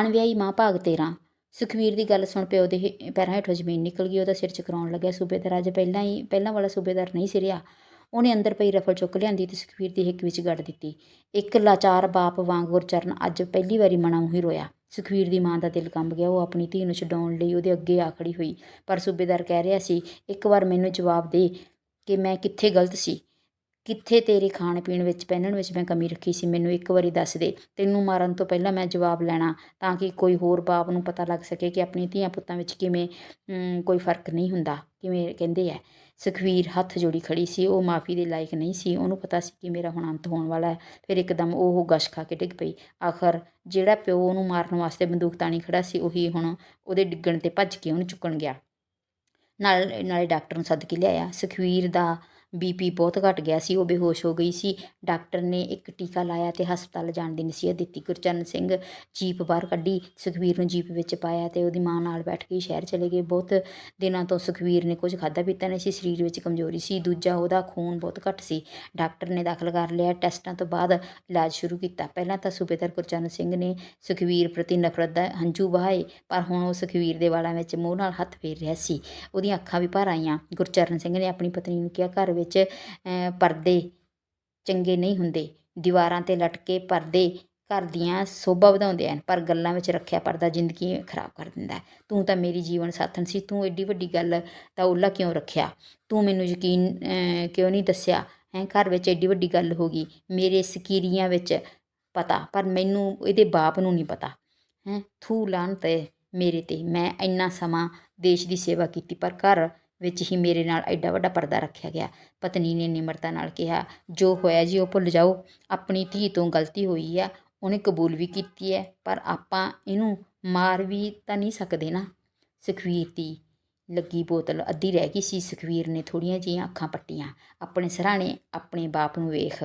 ਅਣਵਿਆਹੀ ਮਾਂ ਭਾਗ 13 ਸੁਖਵੀਰ ਦੀ ਗੱਲ ਸੁਣ ਪਿਓ ਦੇ ਹੇ- ਪੈਰਾਂ ਹੇਠੋਂ ਜ਼ਮੀਨ ਨਿਕਲ ਗਈ, ਉਹਦਾ ਸਿਰ ਚਕਰਾਉਣ ਲੱਗਿਆ। ਸੂਬੇਦਾਰ ਅੱਜ ਪਹਿਲਾਂ ਹੀ, ਪਹਿਲਾਂ ਵਾਲਾ ਸੂਬੇਦਾਰ ਨਹੀਂ ਸਿਰਿਆ ਉਹਨੇ ਅੰਦਰ ਪਈ ਰਫਲ ਚੁੱਕ ਲਿਆਂਦੀ ਤੇ ਸੁਖਵੀਰ ਦੀ ਹਿੱਕ ਵਿੱਚ ਗੱਡ ਦਿੱਤੀ। ਇੱਕ ਲਾਚਾਰ ਬਾਪ ਵਾਂਗ ਗੁਰਚਰਨ ਅੱਜ ਪਹਿਲੀ ਵਾਰੀ ਮਨਾਂ ਮੂੰਹ ਹੀ ਰੋਇਆ। ਸੁਖਵੀਰ ਦੀ ਮਾਂ ਦਾ ਦਿਲ ਕੰਬ ਗਿਆ। ਉਹ ਆਪਣੀ ਧੀ ਨੂੰ ਛਡਾਉਣ ਲਈ ਉਹਦੇ ਅੱਗੇ ਆਖੜੀ ਹੋਈ। ਪਰ ਸੂਬੇਦਾਰ ਕਹਿ ਰਿਹਾ ਸੀ, ਇੱਕ ਵਾਰ ਮੈਨੂੰ ਜਵਾਬ ਦੇ ਕਿ ਮੈਂ ਕਿੱਥੇ ਗਲਤ ਸੀ? ਕਿੱਥੇ ਤੇਰੇ ਖਾਣ ਪੀਣ ਵਿੱਚ, ਪਹਿਨਣ ਵਿੱਚ ਮੈਂ ਕਮੀ ਰੱਖੀ ਸੀ? ਮੈਨੂੰ ਇੱਕ ਵਾਰੀ ਦੱਸ ਦੇ। ਤੈਨੂੰ ਮਾਰਨ ਤੋਂ ਪਹਿਲਾਂ ਮੈਂ ਜਵਾਬ ਲੈਣਾ, ਤਾਂ ਕਿ ਕੋਈ ਹੋਰ ਬਾਪ ਨੂੰ ਪਤਾ ਲੱਗ ਸਕੇ ਕਿ ਆਪਣੀ ਧੀਆਂ ਪੁੱਤਾਂ ਵਿੱਚ ਕਿਵੇਂ ਕੋਈ ਫ਼ਰਕ ਨਹੀਂ ਹੁੰਦਾ। ਕਿਵੇਂ ਕਹਿੰਦੇ ਆ, ਸੁਖਵੀਰ ਹੱਥ ਜੋੜੀ ਖੜੀ ਸੀ, ਉਹ ਮਾਫੀ ਦੇ ਲਾਇਕ ਨਹੀਂ ਸੀ। ਉਹਨੂੰ ਪਤਾ ਸੀ ਕਿ ਮੇਰਾ ਹੁਣ ਅੰਤ ਹੋਣ ਵਾਲਾ ਹੈ। ਫਿਰ ਇੱਕਦਮ ਉਹ ਗਸ਼ ਖਾ ਕੇ ਡਿੱਗ ਪਈ। ਆਖਰ ਜਿਹੜਾ ਪਿਓ ਉਹਨੂੰ ਮਾਰਨ ਵਾਸਤੇ ਬੰਦੂਕ ਤਾਣੀ ਖੜਾ ਸੀ, ਉਹੀ ਹੁਣ ਉਹਦੇ ਡਿੱਗਣ ਤੇ ਭੱਜ ਕੇ ਉਹਨੂੰ ਚੁੱਕਣ ਗਿਆ। ਨਾਲ, ਨਾਲੇ ਡਾਕਟਰ ਨੂੰ ਸੱਦ ਕੇ ਲਿਆਇਆ। ਸੁਖਵੀਰ ਦਾ ਬੀਪੀ ਬਹੁਤ ਘਟ ਗਿਆ ਸੀ, ਉਹ ਬੇਹੋਸ਼ ਹੋ ਗਈ ਸੀ। ਡਾਕਟਰ ਨੇ ਇੱਕ ਟੀਕਾ ਲਾਇਆ ਤੇ ਹਸਪਤਾਲ ਜਾਣ ਦੀ ਨਸੀਹਤ ਦਿੱਤੀ। ਗੁਰਚਰਨ ਸਿੰਘ ਜੀਪ ਬਾਹਰ ਕੱਢੀ ਸੁਖਵੀਰ ਨੂੰ ਜੀਪ ਵਿੱਚ ਪਾਇਆ ਤੇ ਉਹਦੀ ਮਾਂ ਨਾਲ ਬੈਠ ਕੇ ਸ਼ਹਿਰ ਚਲੇ ਗਏ। ਬਹੁਤ ਦਿਨਾਂ ਤੋਂ ਸੁਖਵੀਰ ਨੇ ਕੁਝ ਖਾਧਾ ਪੀਤਾ ਨਹੀਂ ਸੀ, ਸਰੀਰ ਵਿੱਚ ਕਮਜ਼ੋਰੀ ਸੀ। ਦੂਜਾ ਉਹਦਾ ਖੂਨ ਬਹੁਤ ਘੱਟ ਸੀ। ਡਾਕਟਰ ਨੇ ਦਾਖਲ ਕਰ ਲਿਆ, ਟੈਸਟਾਂ ਤੋਂ ਬਾਅਦ ਇਲਾਜ ਸ਼ੁਰੂ ਕੀਤਾ। ਪਹਿਲਾਂ ਤਾਂ ਸੂਬੇਦਾਰ ਗੁਰਚਰਨ ਸਿੰਘ ਨੇ ਸੁਖਵੀਰ ਪ੍ਰਤੀ ਨਫ਼ਰਤ ਦਾ ਹੰਝੂ ਵਹਾਏ, ਪਰ ਹੁਣ ਉਹ ਸੁਖਵੀਰ ਦੇ ਵਾਲਾਂ ਵਿੱਚ ਮੂੰਹ ਨਾਲ ਹੱਥ ਫੇਰ ਰਿਹਾ ਸੀ। ਉਹਦੀਆਂ ਅੱਖਾਂ ਵੀ ਭਰ ਆਈਆਂ। ਗੁਰਚਰਨ ਸਿੰਘ ਨੇ ਆਪਣੀ ਪਤਨੀ ਨੂੰ ਕਿਹਾ, ਘਰ ਵਿੱਚ ਪਰਦੇ ਚੰਗੇ ਨਹੀਂ ਹੁੰਦੇ। ਦੀਵਾਰਾਂ ਤੇ ਲਟਕੇ ਪਰਦੇ ਘਰ ਦੀਆਂ ਸੋਭਾ ਵਧਾਉਂਦੇ ਹਨ, ਪਰ ਗੱਲਾਂ ਵਿੱਚ ਰੱਖਿਆ ਪਰਦਾ ਜ਼ਿੰਦਗੀ ਖਰਾਬ ਕਰ ਦਿੰਦਾ ਤੂੰ ਤਾਂ ਮੇਰੀ ਜੀਵਨ ਸਾਥਣ ਸੀ, ਤੂੰ ਐਡੀ ਵੱਡੀ ਗੱਲ ਤਾਂ ਉਹਲਾ ਕਿਉਂ ਰੱਖਿਆ? ਤੂੰ ਮੈਨੂੰ ਯਕੀਨ ਕਿਉਂ ਨਹੀਂ ਦੱਸਿਆ? ਹੈ, ਘਰ ਵਿੱਚ ਐਡੀ ਵੱਡੀ ਗੱਲ ਹੋ ਗਈ, ਮੇਰੇ ਸਕੀਰੀਆਂ ਵਿੱਚ ਪਤਾ, ਪਰ ਮੈਨੂੰ ਇਹਦੇ ਬਾਪ ਨੂੰ ਨਹੀਂ ਪਤਾ। ਹੈ, ਥੂ ਲਾਹਨਤ 'ਤੇ ਮੇਰੇ ਤੇ, ਮੈਂ ਇੰਨਾ ਸਮਾਂ ਦੇਸ਼ ਦੀ ਸੇਵਾ ਕੀਤੀ, ਪਰ ਘਰ ਵਿੱਚ ਹੀ ਮੇਰੇ ਨਾਲ ਐਡਾ ਵੱਡਾ ਪਰਦਾ ਰੱਖਿਆ ਗਿਆ। ਪਤਨੀ ਨੇ ਨਿਮਰਤਾ ਨਾਲ ਕਿਹਾ, ਜੋ ਹੋਇਆ ਜੀ, ਉਹ ਭੁੱਲ ਜਾਓ। ਆਪਣੀ ਧੀ ਤੋਂ ਗਲਤੀ ਹੋਈ ਆ, ਉਹਨੇ ਕਬੂਲ ਵੀ ਕੀਤੀ ਹੈ, ਪਰ ਆਪਾਂ ਇਹਨੂੰ ਮਾਰ ਵੀ ਤਾਂ ਨਹੀਂ ਸਕਦੇ ਨਾ। ਸੁਖਵੀਰ ਦੀ ਲੱਗੀ ਬੋਤਲ ਅੱਧੀ ਰਹਿ ਗਈ ਸੀ। ਸੁਖਵੀਰ ਨੇ ਥੋੜੀਆਂ ਜਿਹੀਆਂ ਅੱਖਾਂ ਪੱਟੀਆਂ। ਆਪਣੇ ਸਰਾਣੇ ਆਪਣੇ ਬਾਪ ਨੂੰ ਵੇਖ,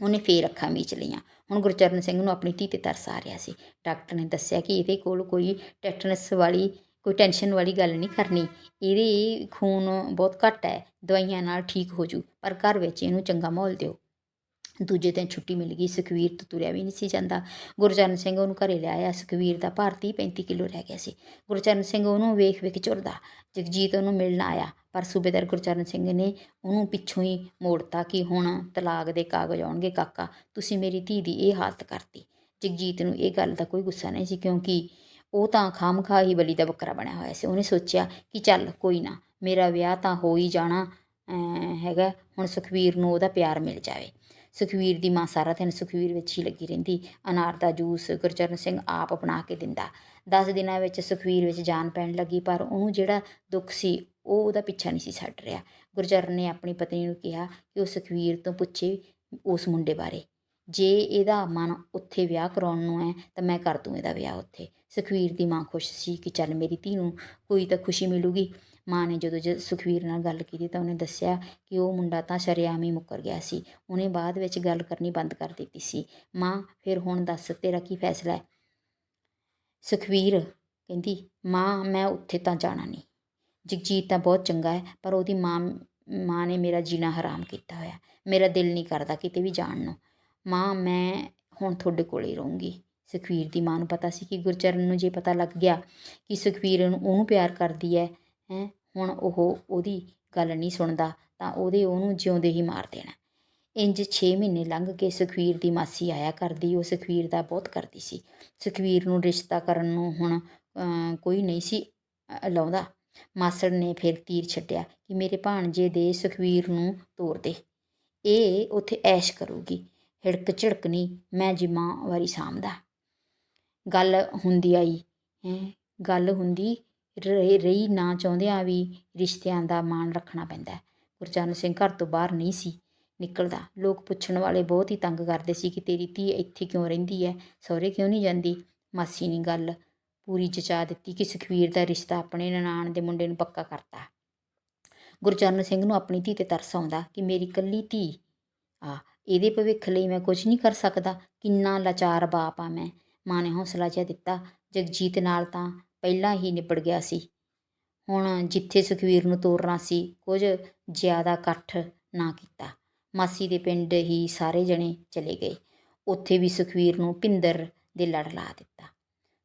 ਉਹਨੇ ਫੇਰ ਅੱਖਾਂ ਮੀਚ ਲਈਆਂ। ਹੁਣ ਗੁਰਚਰਨ ਸਿੰਘ ਨੂੰ ਆਪਣੀ ਧੀ ਤੇ ਤਰਸ ਆ ਰਿਹਾ ਸੀ। ਡਾਕਟਰ ਨੇ ਦੱਸਿਆ ਕਿ ਇਹਦੇ ਕੋਲ ਕੋਈ ਟੈਟਨਸ ਵਾਲੀ ਕੋਈ ਟੈਨਸ਼ਨ ਵਾਲੀ ਗੱਲ ਨਹੀਂ ਕਰਨੀ। ਇਹਦੇ ਖੂਨ ਬਹੁਤ ਘੱਟ ਹੈ, ਦਵਾਈਆਂ ਨਾਲ ਠੀਕ ਹੋ ਜੂ, ਪਰ ਘਰ ਵਿੱਚ ਇਹਨੂੰ ਚੰਗਾ ਮਾਹੌਲ ਦਿਓ। ਦੂਜੇ ਦਿਨ ਛੁੱਟੀ ਮਿਲ ਗਈ, ਸੁਖਵੀਰ ਤੋਂ ਤੁਰਿਆ ਵੀ ਨਹੀਂ ਸੀ ਜਾਂਦਾ। ਗੁਰਚਰਨ ਸਿੰਘ ਉਹਨੂੰ ਘਰੇ ਲਿਆਇਆ ਸੁਖਵੀਰ ਦਾ ਭਾਰਤੀ 35 ਕਿਲੋ ਰਹਿ ਗਿਆ ਸੀ। ਗੁਰਚਰਨ ਸਿੰਘ ਉਹਨੂੰ ਵੇਖ ਵੇਖ ਝੁਰਦਾ ਜਗਜੀਤ ਉਹਨੂੰ ਮਿਲਣ ਆਇਆ, ਪਰ ਸੂਬੇਦਾਰ ਗੁਰਚਰਨ ਸਿੰਘ ਨੇ ਉਹਨੂੰ ਪਿੱਛੋਂ ਹੀ ਮੋੜਤਾ ਕਿ ਹੁਣ ਤਲਾਕ ਦੇ ਕਾਗਜ਼ ਆਉਣਗੇ, ਕਾਕਾ, ਤੁਸੀਂ ਮੇਰੀ ਧੀ ਦੀ ਇਹ ਹਾਲਤ ਕਰਤੀ। ਜਗਜੀਤ ਨੂੰ ਇਹ ਗੱਲ ਦਾ ਕੋਈ ਗੁੱਸਾ ਨਹੀਂ ਸੀ, ਕਿਉਂਕਿ ਉਹ ਤਾਂ ਖਾਮਖਾ ਹੀ ਬਲੀ ਦਾ ਬੱਕਰਾ ਬਣਿਆ ਹੋਇਆ ਸੀ। ਉਹਨੇ ਸੋਚਿਆ ਕਿ ਚੱਲ ਕੋਈ ਨਾ, ਮੇਰਾ ਵਿਆਹ ਤਾਂ ਹੋ ਹੀ ਜਾਣਾ ਹੈਗਾ, ਹੁਣ ਸੁਖਵੀਰ ਨੂੰ ਉਹਦਾ ਪਿਆਰ ਮਿਲ ਜਾਵੇ। ਸੁਖਵੀਰ ਦੀ ਮਾਂ ਸਾਰਾ ਦਿਨ ਸੁਖਵੀਰ ਵਿੱਚ ਹੀ ਲੱਗੀ ਰਹਿੰਦੀ। ਅਨਾਰ ਦਾ ਜੂਸ ਗੁਰਚਰਨ ਸਿੰਘ ਆਪ ਬਣਾ ਕੇ ਦਿੰਦਾ। 10 ਦਿਨਾਂ ਵਿੱਚ ਸੁਖਵੀਰ ਵਿੱਚ ਜਾਨ ਪੈਣ ਲੱਗੀ, ਪਰ ਉਹਨੂੰ ਜਿਹੜਾ ਦੁੱਖ ਸੀ, ਉਹ ਉਹਦਾ ਪਿੱਛਾ ਨਹੀਂ ਸੀ ਛੱਡ ਰਿਹਾ। ਗੁਰਚਰਨ ਨੇ ਆਪਣੀ ਪਤਨੀ ਨੂੰ ਕਿਹਾ ਕਿ ਉਹ ਸੁਖਵੀਰ ਤੋਂ ਪੁੱਛੇ ਉਸ ਮੁੰਡੇ ਬਾਰੇ। ਜੇ ਇਹਦਾ ਮਨ ਉੱਥੇ ਵਿਆਹ ਕਰਾਉਣ ਨੂੰ ਹੈ, ਤਾਂ ਮੈਂ ਕਰ ਦੂੰ ਇਹਦਾ ਵਿਆਹ ਉੱਥੇ। ਸੁਖਵੀਰ ਦੀ ਮਾਂ ਖੁਸ਼ ਸੀ ਕਿ ਚੱਲ ਮੇਰੀ ਧੀ ਨੂੰ ਕੋਈ ਤਾਂ ਖੁਸ਼ੀ ਮਿਲੂਗੀ। ਮਾਂ ਨੇ ਜਦੋਂ ਜ ਸੁਖਵੀਰ ਨਾਲ ਗੱਲ ਕੀਤੀ ਤਾਂ ਉਹਨੇ ਦੱਸਿਆ ਕਿ ਉਹ ਮੁੰਡਾ ਤਾਂ ਸ਼ਰੇਆਮ ਹੀ ਮੁੱਕਰ ਗਿਆ ਸੀ। ਉਹਨੇ ਬਾਅਦ ਵਿੱਚ ਗੱਲ ਕਰਨੀ ਬੰਦ ਕਰ ਦਿੱਤੀ ਸੀ। ਮਾਂ, ਫਿਰ ਹੁਣ ਦੱਸ ਤੇਰਾ ਕੀ ਫੈਸਲਾ ਹੈ? ਸੁਖਵੀਰ ਕਹਿੰਦੀ, ਮਾਂ, ਮੈਂ ਉੱਥੇ ਤਾਂ ਜਾਣਾ ਨਹੀਂ। ਜਗਜੀਤ ਤਾਂ ਬਹੁਤ ਚੰਗਾ ਹੈ, ਪਰ ਉਹਦੀ ਮਾਂ ਮਾਂ ਨੇ ਮੇਰਾ ਜੀਣਾ ਹਰਾਮ ਕੀਤਾ ਹੋਇਆ। ਮੇਰਾ ਦਿਲ ਨਹੀਂ ਕਰਦਾ ਕਿਤੇ ਵੀ ਜਾਣ ਨੂੰ। ਮਾਂ, ਮੈਂ ਹੁਣ ਤੁਹਾਡੇ ਕੋਲ ਹੀ ਰਹੂੰਗੀ। ਸੁਖਬੀਰ ਦੀ ਮਾਂ ਨੂੰ ਪਤਾ ਸੀ ਕਿ ਗੁਰਚਰਨ ਨੂੰ ਜੇ ਪਤਾ ਲੱਗ ਗਿਆ ਕਿ ਸੁਖਬੀਰ ਨੂੰ ਉਹਨੂੰ ਪਿਆਰ ਕਰਦੀ ਹੈ ਹੈ, ਹੁਣ ਉਹ ਉਹਦੀ ਗੱਲ ਨਹੀਂ ਸੁਣਦਾ, ਤਾਂ ਉਹਦੇ ਉਹਨੂੰ ਜਿਉਂਦੇ ਹੀ ਮਾਰ ਦੇਣਾ। ਇੰਜ 6 ਮਹੀਨੇ ਲੰਘ ਕੇ ਸੁਖਵੀਰ ਦੀ ਮਾਸੀ ਆਇਆ ਕਰਦੀ, ਉਹ ਸੁਖਵੀਰ ਦਾ ਬਹੁਤ ਕਰਦੀ ਸੀ। ਸੁਖਵੀਰ ਨੂੰ ਰਿਸ਼ਤਾ ਕਰਨ ਨੂੰ ਹੁਣ ਕੋਈ ਨਹੀਂ ਸੀ ਲਾਉਂਦਾ। ਮਾਸੜ ਨੇ ਫਿਰ ਤੀਰ ਛੱਡਿਆ ਕਿ ਮੇਰੇ ਭਾਣਜੇ ਦੇ ਸੁਖਵੀਰ ਨੂੰ ਤੋਰ ਦੇ। ਇਹ ਉੱਥੇ ਐਸ਼ ਕਰੂਗੀ। ਹਿੜਕ ਝਿੜਕਣੀ ਮੈਂ ਜ਼ਿੰਮੇਵਾਰੀ ਸਾਂਭਦਾ। ਗੱਲ ਹੁੰਦੀ ਆਈ। ਹੈ, ਗੱਲ ਹੁੰਦੀ ਰ ਰਹੀ ਨਾ ਚਾਹੁੰਦਿਆਂ ਵੀ ਰਿਸ਼ਤਿਆਂ ਦਾ ਮਾਣ ਰੱਖਣਾ ਪੈਂਦਾ ਗੁਰਚਰਨ ਸਿੰਘ ਘਰ ਤੋਂ ਬਾਹਰ ਨਹੀਂ ਸੀ ਨਿਕਲਦਾ। ਲੋਕ ਪੁੱਛਣ ਵਾਲੇ ਬਹੁਤ ਹੀ ਤੰਗ ਕਰਦੇ ਸੀ ਕਿ ਤੇਰੀ ਧੀ ਇੱਥੇ ਕਿਉਂ ਰਹਿੰਦੀ ਹੈ? ਸਹੁਰੇ ਕਿਉਂ ਨਹੀਂ ਜਾਂਦੀ? ਮਾਸੀ ਨੇ ਗੱਲ ਪੂਰੀ ਜਚਾ ਦਿੱਤੀ ਕਿ ਸੁਖਵੀਰ ਦਾ ਰਿਸ਼ਤਾ ਆਪਣੇ ਨਨਾਣ ਦੇ ਮੁੰਡੇ ਨੂੰ ਪੱਕਾ ਕਰਤਾ ਗੁਰਚਰਨ ਸਿੰਘ ਨੂੰ ਆਪਣੀ ਧੀ ਤੇ ਤਰਸ ਆਉਂਦਾ ਕਿ ਮੇਰੀ ਕੱਲੀ ਧੀ ਆ ਇਹਦੇ ਭਵਿੱਖ ਲਈ ਮੈਂ ਕੁਝ ਨਹੀਂ ਕਰ ਸਕਦਾ। ਕਿੰਨਾ ਲਾਚਾਰ ਬਾਪ ਆ ਮੈਂ। ਮਾਂ ਨੇ ਹੌਸਲਾ ਜਿਹਾ ਦਿੱਤਾ। ਜਗਜੀਤ ਨਾਲ ਤਾਂ ਪਹਿਲਾਂ ਹੀ ਨਿਬੜ ਗਿਆ ਸੀ। ਹੁਣ ਜਿੱਥੇ ਸੁਖਵੀਰ ਨੂੰ ਤੋਰਨਾ ਸੀ, ਕੁਝ ਜ਼ਿਆਦਾ ਇਕੱਠ ਨਾ ਕੀਤਾ। ਮਾਸੀ ਦੇ ਪਿੰਡ ਹੀ ਸਾਰੇ ਜਣੇ ਚਲੇ ਗਏ। ਉੱਥੇ ਵੀ ਸੁਖਵੀਰ ਨੂੰ ਪਿੰਦਰ ਦੇ ਲੜ ਲਾ ਦਿੱਤਾ।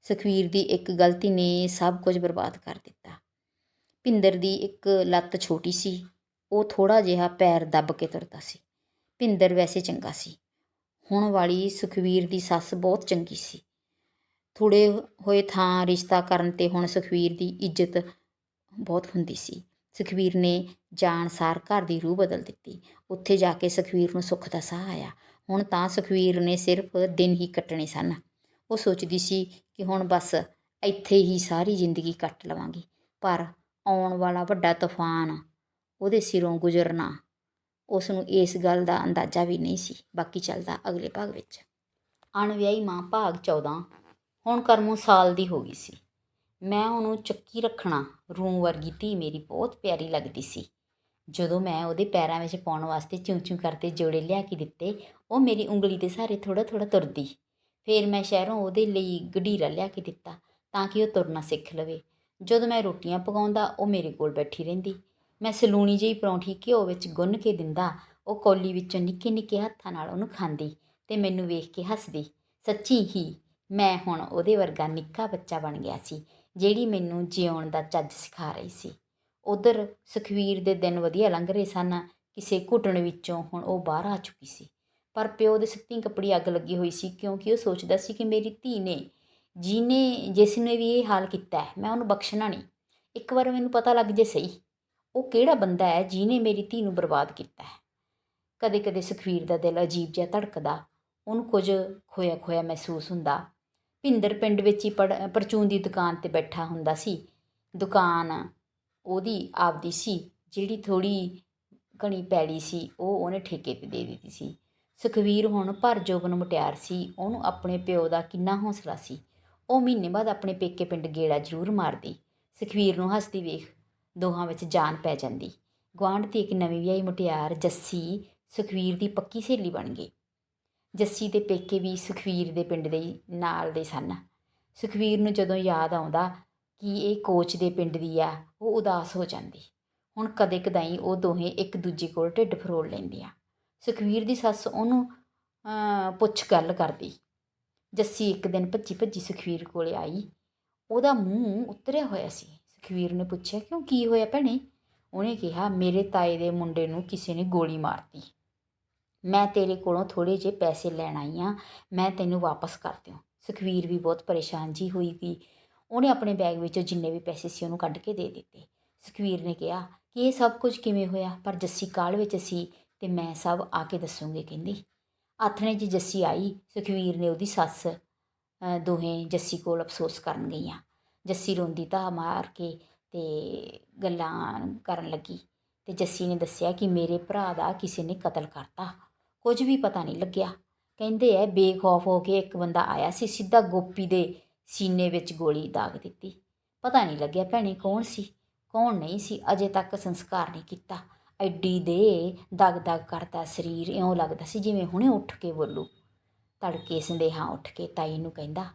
ਸੁਖਵੀਰ ਦੀ ਇੱਕ ਗਲਤੀ ਨੇ ਸਭ ਕੁਝ ਬਰਬਾਦ ਕਰ ਦਿੱਤਾ। ਭਿੰਦਰ ਦੀ ਇੱਕ ਲੱਤ ਛੋਟੀ ਸੀ। ਉਹ ਥੋੜਾ ਜਿਹਾ ਪੈਰ ਦੱਬ ਕੇ ਤੁਰਦਾ ਸੀ। ਭਿੰਦਰ ਵੈਸੇ ਚੰਗਾ ਸੀ। ਹੁਣ ਵਾਲੀ ਸੁਖਵੀਰ ਦੀ ਸੱਸ ਬਹੁਤ ਚੰਗੀ ਸੀ। ਥੋੜੇ ਹੋਏ ਥਾਂ ਰਿਸ਼ਤਾ ਕਰਨ ਤੇ ਹੁਣ ਸੁਖਵੀਰ ਦੀ ਇੱਜ਼ਤ ਬਹੁਤ ਹੁੰਦੀ ਸੀ। ਸੁਖਵੀਰ ਨੇ ਜਾਣ ਸਾਰ ਘਰ ਦੀ ਰੂਹ ਬਦਲ ਦਿੱਤੀ। ਉੱਥੇ ਜਾ ਕੇ ਸੁਖਵੀਰ ਨੂੰ ਸੁੱਖ ਦਾ ਸਾਹ ਆਇਆ। ਹੁਣ ਤਾਂ ਸੁਖਵੀਰ ਨੇ ਸਿਰਫ ਦਿਨ ਹੀ ਕੱਟਣੇ ਸਨ। ਉਹ ਸੋਚਦੀ ਸੀ ਕਿ ਹੁਣ ਬਸ ਇੱਥੇ ਹੀ ਸਾਰੀ ਜ਼ਿੰਦਗੀ ਕੱਟ ਲਵਾਂਗੀ। ਪਰ ਆਉਣ ਵਾਲਾ ਵੱਡਾ ਤੂਫਾਨ ਉਹਦੇ ਸਿਰੋਂ ਗੁਜ਼ਰਨਾ ਉਸ ਨੂੰ ਇਸ ਗੱਲ ਦਾ ਅੰਦਾਜ਼ਾ ਵੀ ਨਹੀਂ ਸੀ। ਬਾਕੀ ਚੱਲਦਾ ਅਗਲੇ ਭਾਗ ਵਿੱਚ। ਅਣਵਿਆਹੀ ਮਾਂ ਭਾਗ 14 ਹੁਣ ਕਰਮੋਂ ਸਾਲ ਦੀ ਹੋ ਗਈ ਸੀ। ਮੈਂ ਉਹਨੂੰ ਚੱਕੀ ਰੱਖਣਾ, ਰੂੰ ਵਰਗੀ ਧੀ ਮੇਰੀ ਬਹੁਤ ਪਿਆਰੀ ਲੱਗਦੀ ਸੀ। ਜਦੋਂ ਮੈਂ ਉਹਦੇ ਪੈਰਾਂ ਵਿੱਚ ਪਾਉਣ ਵਾਸਤੇ ਚੂੰ ਚੂੰ ਕਰਦੇ ਜੋੜੇ ਲਿਆ ਕੇ ਦਿੱਤੇ, ਉਹ ਮੇਰੀ ਉਂਗਲੀ ਦੇ ਸਹਾਰੇ ਥੋੜਾ ਥੋੜਾ ਤੁਰਦੀ। ਫਿਰ ਮੈਂ ਸ਼ਹਿਰੋਂ ਉਹਦੇ ਲਈ ਗਢੀਰਾ ਲਿਆ ਕੇ ਦਿੱਤਾ ਤਾਂ ਕਿ ਉਹ ਤੁਰਨਾ ਸਿੱਖ ਲਵੇ। ਜਦੋਂ ਮੈਂ ਰੋਟੀਆਂ ਪਕਾਉਂਦਾ, ਉਹ ਮੇਰੇ ਕੋਲ ਬੈਠੀ ਰਹਿੰਦੀ। ਮੈਂ ਸਲੂਣੀ ਜਿਹੀ ਪਰੌਂਠੀ ਘਿਓ ਵਿੱਚ ਗੁੰਨ ਕੇ ਦਿੰਦਾ, ਉਹ ਕੌਲੀ ਵਿੱਚੋਂ ਨਿੱਕੇ ਨਿੱਕੇ ਹੱਥਾਂ ਨਾਲ ਉਹਨੂੰ ਖਾਂਦੀ ਤੇ ਮੈਨੂੰ ਵੇਖ ਕੇ ਹੱਸਦੀ, ਸੱਚੀ ਹੀ ਮੈਂ ਹੁਣ ਉਹਦੇ ਵਰਗਾ ਨਿੱਕਾ ਬੱਚਾ ਬਣ ਗਿਆ ਸੀ ਜਿਹੜੀ ਮੈਨੂੰ ਜਿਉਣ ਦਾ ਚੱਜ ਸਿਖਾ ਰਹੀ ਸੀ। ਉਧਰ ਸੁਖਵੀਰ ਦੇ ਦਿਨ ਵਧੀਆ ਲੰਘ ਰਹੇ ਸਨ ਕਿਸੇ ਘੁੱਟਣ ਵਿੱਚੋਂ ਹੁਣ ਉਹ ਬਾਹਰ ਆ ਚੁੱਕੀ ਸੀ। ਪਰ ਪਿਓ ਦੇ ਸੱਤੀ ਕੱਪੜੀ ਅੱਗ ਲੱਗੀ ਹੋਈ ਸੀ ਕਿਉਂਕਿ ਉਹ ਸੋਚਦਾ ਸੀ ਕਿ ਮੇਰੀ ਧੀ ਨੇ ਜਿਹਨੇ ਜਿਸ ਨੇ ਵੀ ਇਹ ਹਾਲ ਕੀਤਾ ਹੈ, ਮੈਂ ਉਹਨੂੰ ਬਖਸ਼ਣਾ ਨਹੀਂ। ਇੱਕ ਵਾਰ ਮੈਨੂੰ ਪਤਾ ਲੱਗ ਜੇ ਸਹੀ ਉਹ ਕਿਹੜਾ ਬੰਦਾ ਹੈ ਜਿਹਨੇ ਮੇਰੀ ਧੀ ਨੂੰ ਬਰਬਾਦ ਕੀਤਾ ਹੈ। ਕਦੇ ਕਦੇ ਸੁਖਵੀਰ ਦਾ ਦਿਲ ਅਜੀਬ ਜਿਹਾ ਧੜਕਦਾ ਉਹਨੂੰ ਕੁਝ ਖੋਇਆ ਖੋਇਆ ਮਹਿਸੂਸ ਹੁੰਦਾ ਭਿੰਦਰ ਪਿੰਡ ਵਿੱਚ ਹੀ ਪੜ- ਪਰਚੂਨ ਦੀ ਦੁਕਾਨ ਤੇ ਬੈਠਾ ਹੁੰਦਾ ਸੀ। ਦੁਕਾਨ ਉਹਦੀ ਆਪਦੀ ਸੀ, ਜਿਹੜੀ ਥੋੜੀ ਘਣੀ ਪੈੜੀ ਸੀ, ਉਹ ਉਹਨੇ ਠੇਕੇ ਤੇ ਦੇ ਦਿੱਤੀ ਸੀ। ਸੁਖਵੀਰ ਹੁਣ ਭਰ ਜੋਬਨ ਮੁਟਿਆਰ ਸੀ, ਉਹਨੂੰ ਆਪਣੇ ਪਿਓ ਦਾ ਕਿੰਨਾ ਹੌਸਲਾ ਸੀ। ਉਹ ਮਹੀਨੇ ਬਾਅਦ ਆਪਣੇ ਪੇਕੇ ਪਿੰਡ ਗੇੜਾ ਜ਼ਰੂਰ ਮਾਰਦੀ। ਸੁਖਵੀਰ ਨੂੰ ਹੱਸਦੀ ਵੇਖ ਦੋਹਾਂ ਵਿੱਚ ਜਾਨ ਪੈ ਜਾਂਦੀ। ਗੁਆਂਢ ਦੀ ਇੱਕ ਨਵੀਂ ਵਿਆਹੀ ਮੁਟਿਆਰ ਜੱਸੀ ਸੁਖਵੀਰ ਦੀ ਪੱਕੀ ਸਹੇਲੀ ਬਣ ਗਈ। ਜੱਸੀ ਦੇ ਪੇਕੇ ਵੀ ਸੁਖਵੀਰ ਦੇ ਪਿੰਡ ਦੇ ਹੀ ਨਾਲ ਦੇ ਸਨ। ਸੁਖਵੀਰ ਨੂੰ ਜਦੋਂ ਯਾਦ ਆਉਂਦਾ ਕਿ ਇਹ ਕੋਚ ਦੇ ਪਿੰਡ ਦੀ ਆ, ਉਹ ਉਦਾਸ ਹੋ ਜਾਂਦੀ। ਹੁਣ ਕਦੇ ਕਦਾਈ ਉਹ ਦੋਹੇ ਇੱਕ ਦੂਜੇ ਕੋਲ ਢਿੱਡ ਫਰੋਲ ਲੈਂਦੀਆਂ। ਸੁਖਵੀਰ ਦੀ ਸੱਸ ਉਹਨੂੰ ਪੁੱਛ ਗੱਲ ਕਰਦੀ। ਜੱਸੀ ਇੱਕ ਦਿਨ ਭੱਜੀ ਭੱਜੀ ਸੁਖਵੀਰ ਕੋਲੇ ਆਈ। ਉਹਦਾ ਮੂੰਹ ਉਤਰਿਆ ਹੋਇਆ ਸੀ। ਸੁਖਵੀਰ ਨੇ ਪੁੱਛਿਆ, ਕਿਉਂ ਕੀ ਹੋਇਆ ਭੈਣੇ? ਉਹਨੇ ਕਿਹਾ, ਮੇਰੇ ਤਾਏ ਦੇ ਮੁੰਡੇ ਨੂੰ ਕਿਸੇ ਨੇ ਗੋਲੀ ਮਾਰਤੀ। ਮੈਂ ਤੇਰੇ ਕੋਲੋਂ ਥੋੜ੍ਹੇ ਜਿਹੇ ਪੈਸੇ ਲੈਣ ਆਈ ਹਾਂ, ਮੈਂ ਤੈਨੂੰ ਵਾਪਸ ਕਰ ਦਿਓ ਸੁਖਵੀਰ ਵੀ ਬਹੁਤ ਪਰੇਸ਼ਾਨ ਜੀ ਹੋਈ ਵੀ ਉਹਨੇ ਆਪਣੇ ਬੈਗ ਵਿੱਚੋਂ ਜਿੰਨੇ ਵੀ ਪੈਸੇ ਸੀ ਉਹਨੂੰ ਕੱਢ ਕੇ ਦੇ ਦਿੱਤੇ। ਸੁਖਵੀਰ ਨੇ ਕਿਹਾ, ਕਿ ਇਹ ਸਭ ਕੁਝ ਕਿਵੇਂ ਹੋਇਆ? ਪਰ ਜੱਸੀ ਕਾਲ ਵਿੱਚ ਸੀ ਤੇ ਮੈਂ ਸਭ ਆ ਕੇ ਦੱਸੂਗੀ, ਕਹਿੰਦੀ। ਆਥਣੇ 'ਚ ਜੱਸੀ ਆਈ, ਸੁਖਵੀਰ ਨੇ ਉਹਦੀ ਸੱਸ ਦੋਹੇ ਜੱਸੀ ਕੋਲ ਅਫਸੋਸ ਕਰਨ ਗਈਆਂ। ਜੱਸੀ ਰੋਂਦੀ ਤਾਂ ਮਾਰ ਕੇ ਤੇ ਗੱਲਾਂ ਕਰਨ ਲੱਗੀ ਤੇ ਜੱਸੀ ਨੇ ਦੱਸਿਆ ਕਿ ਮੇਰੇ ਭਰਾ ਦਾ ਕਿਸੇ ਨੇ ਕਤਲ ਕਰਤਾ। ਕੁਝ ਵੀ ਪਤਾ ਨਹੀਂ ਲੱਗਿਆ। ਕਹਿੰਦੇ ਐ, ਬੇਖੌਫ ਹੋ ਕੇ ਇੱਕ ਬੰਦਾ ਆਇਆ ਸੀ, ਸਿੱਧਾ ਗੋਪੀ ਦੇ ਸੀਨੇ ਵਿੱਚ ਗੋਲੀ ਦਾਗ ਦਿੱਤੀ। ਪਤਾ ਨਹੀਂ ਲੱਗਿਆ ਭੈਣੇ ਕੌਣ ਸੀ, ਕੌਣ ਨਹੀਂ ਸੀ, ਅਜੇ ਤੱਕ ਸੰਸਕਾਰ ਨਹੀਂ ਕੀਤਾ। ਐਡੀ ਦੇ ਦਗ ਦਗ ਕਰਦਾ ਸਰੀਰ, ਇਉਂ ਲੱਗਦਾ ਸੀ ਜਿਵੇਂ ਹੁਣੇ ਉੱਠ ਕੇ ਬੋਲੂ। ਤੜਕੇ ਸੰਦੇਹਾ ਉੱਠ ਕੇ ਤਾਈ ਨੂੰ ਕਹਿੰਦਾ,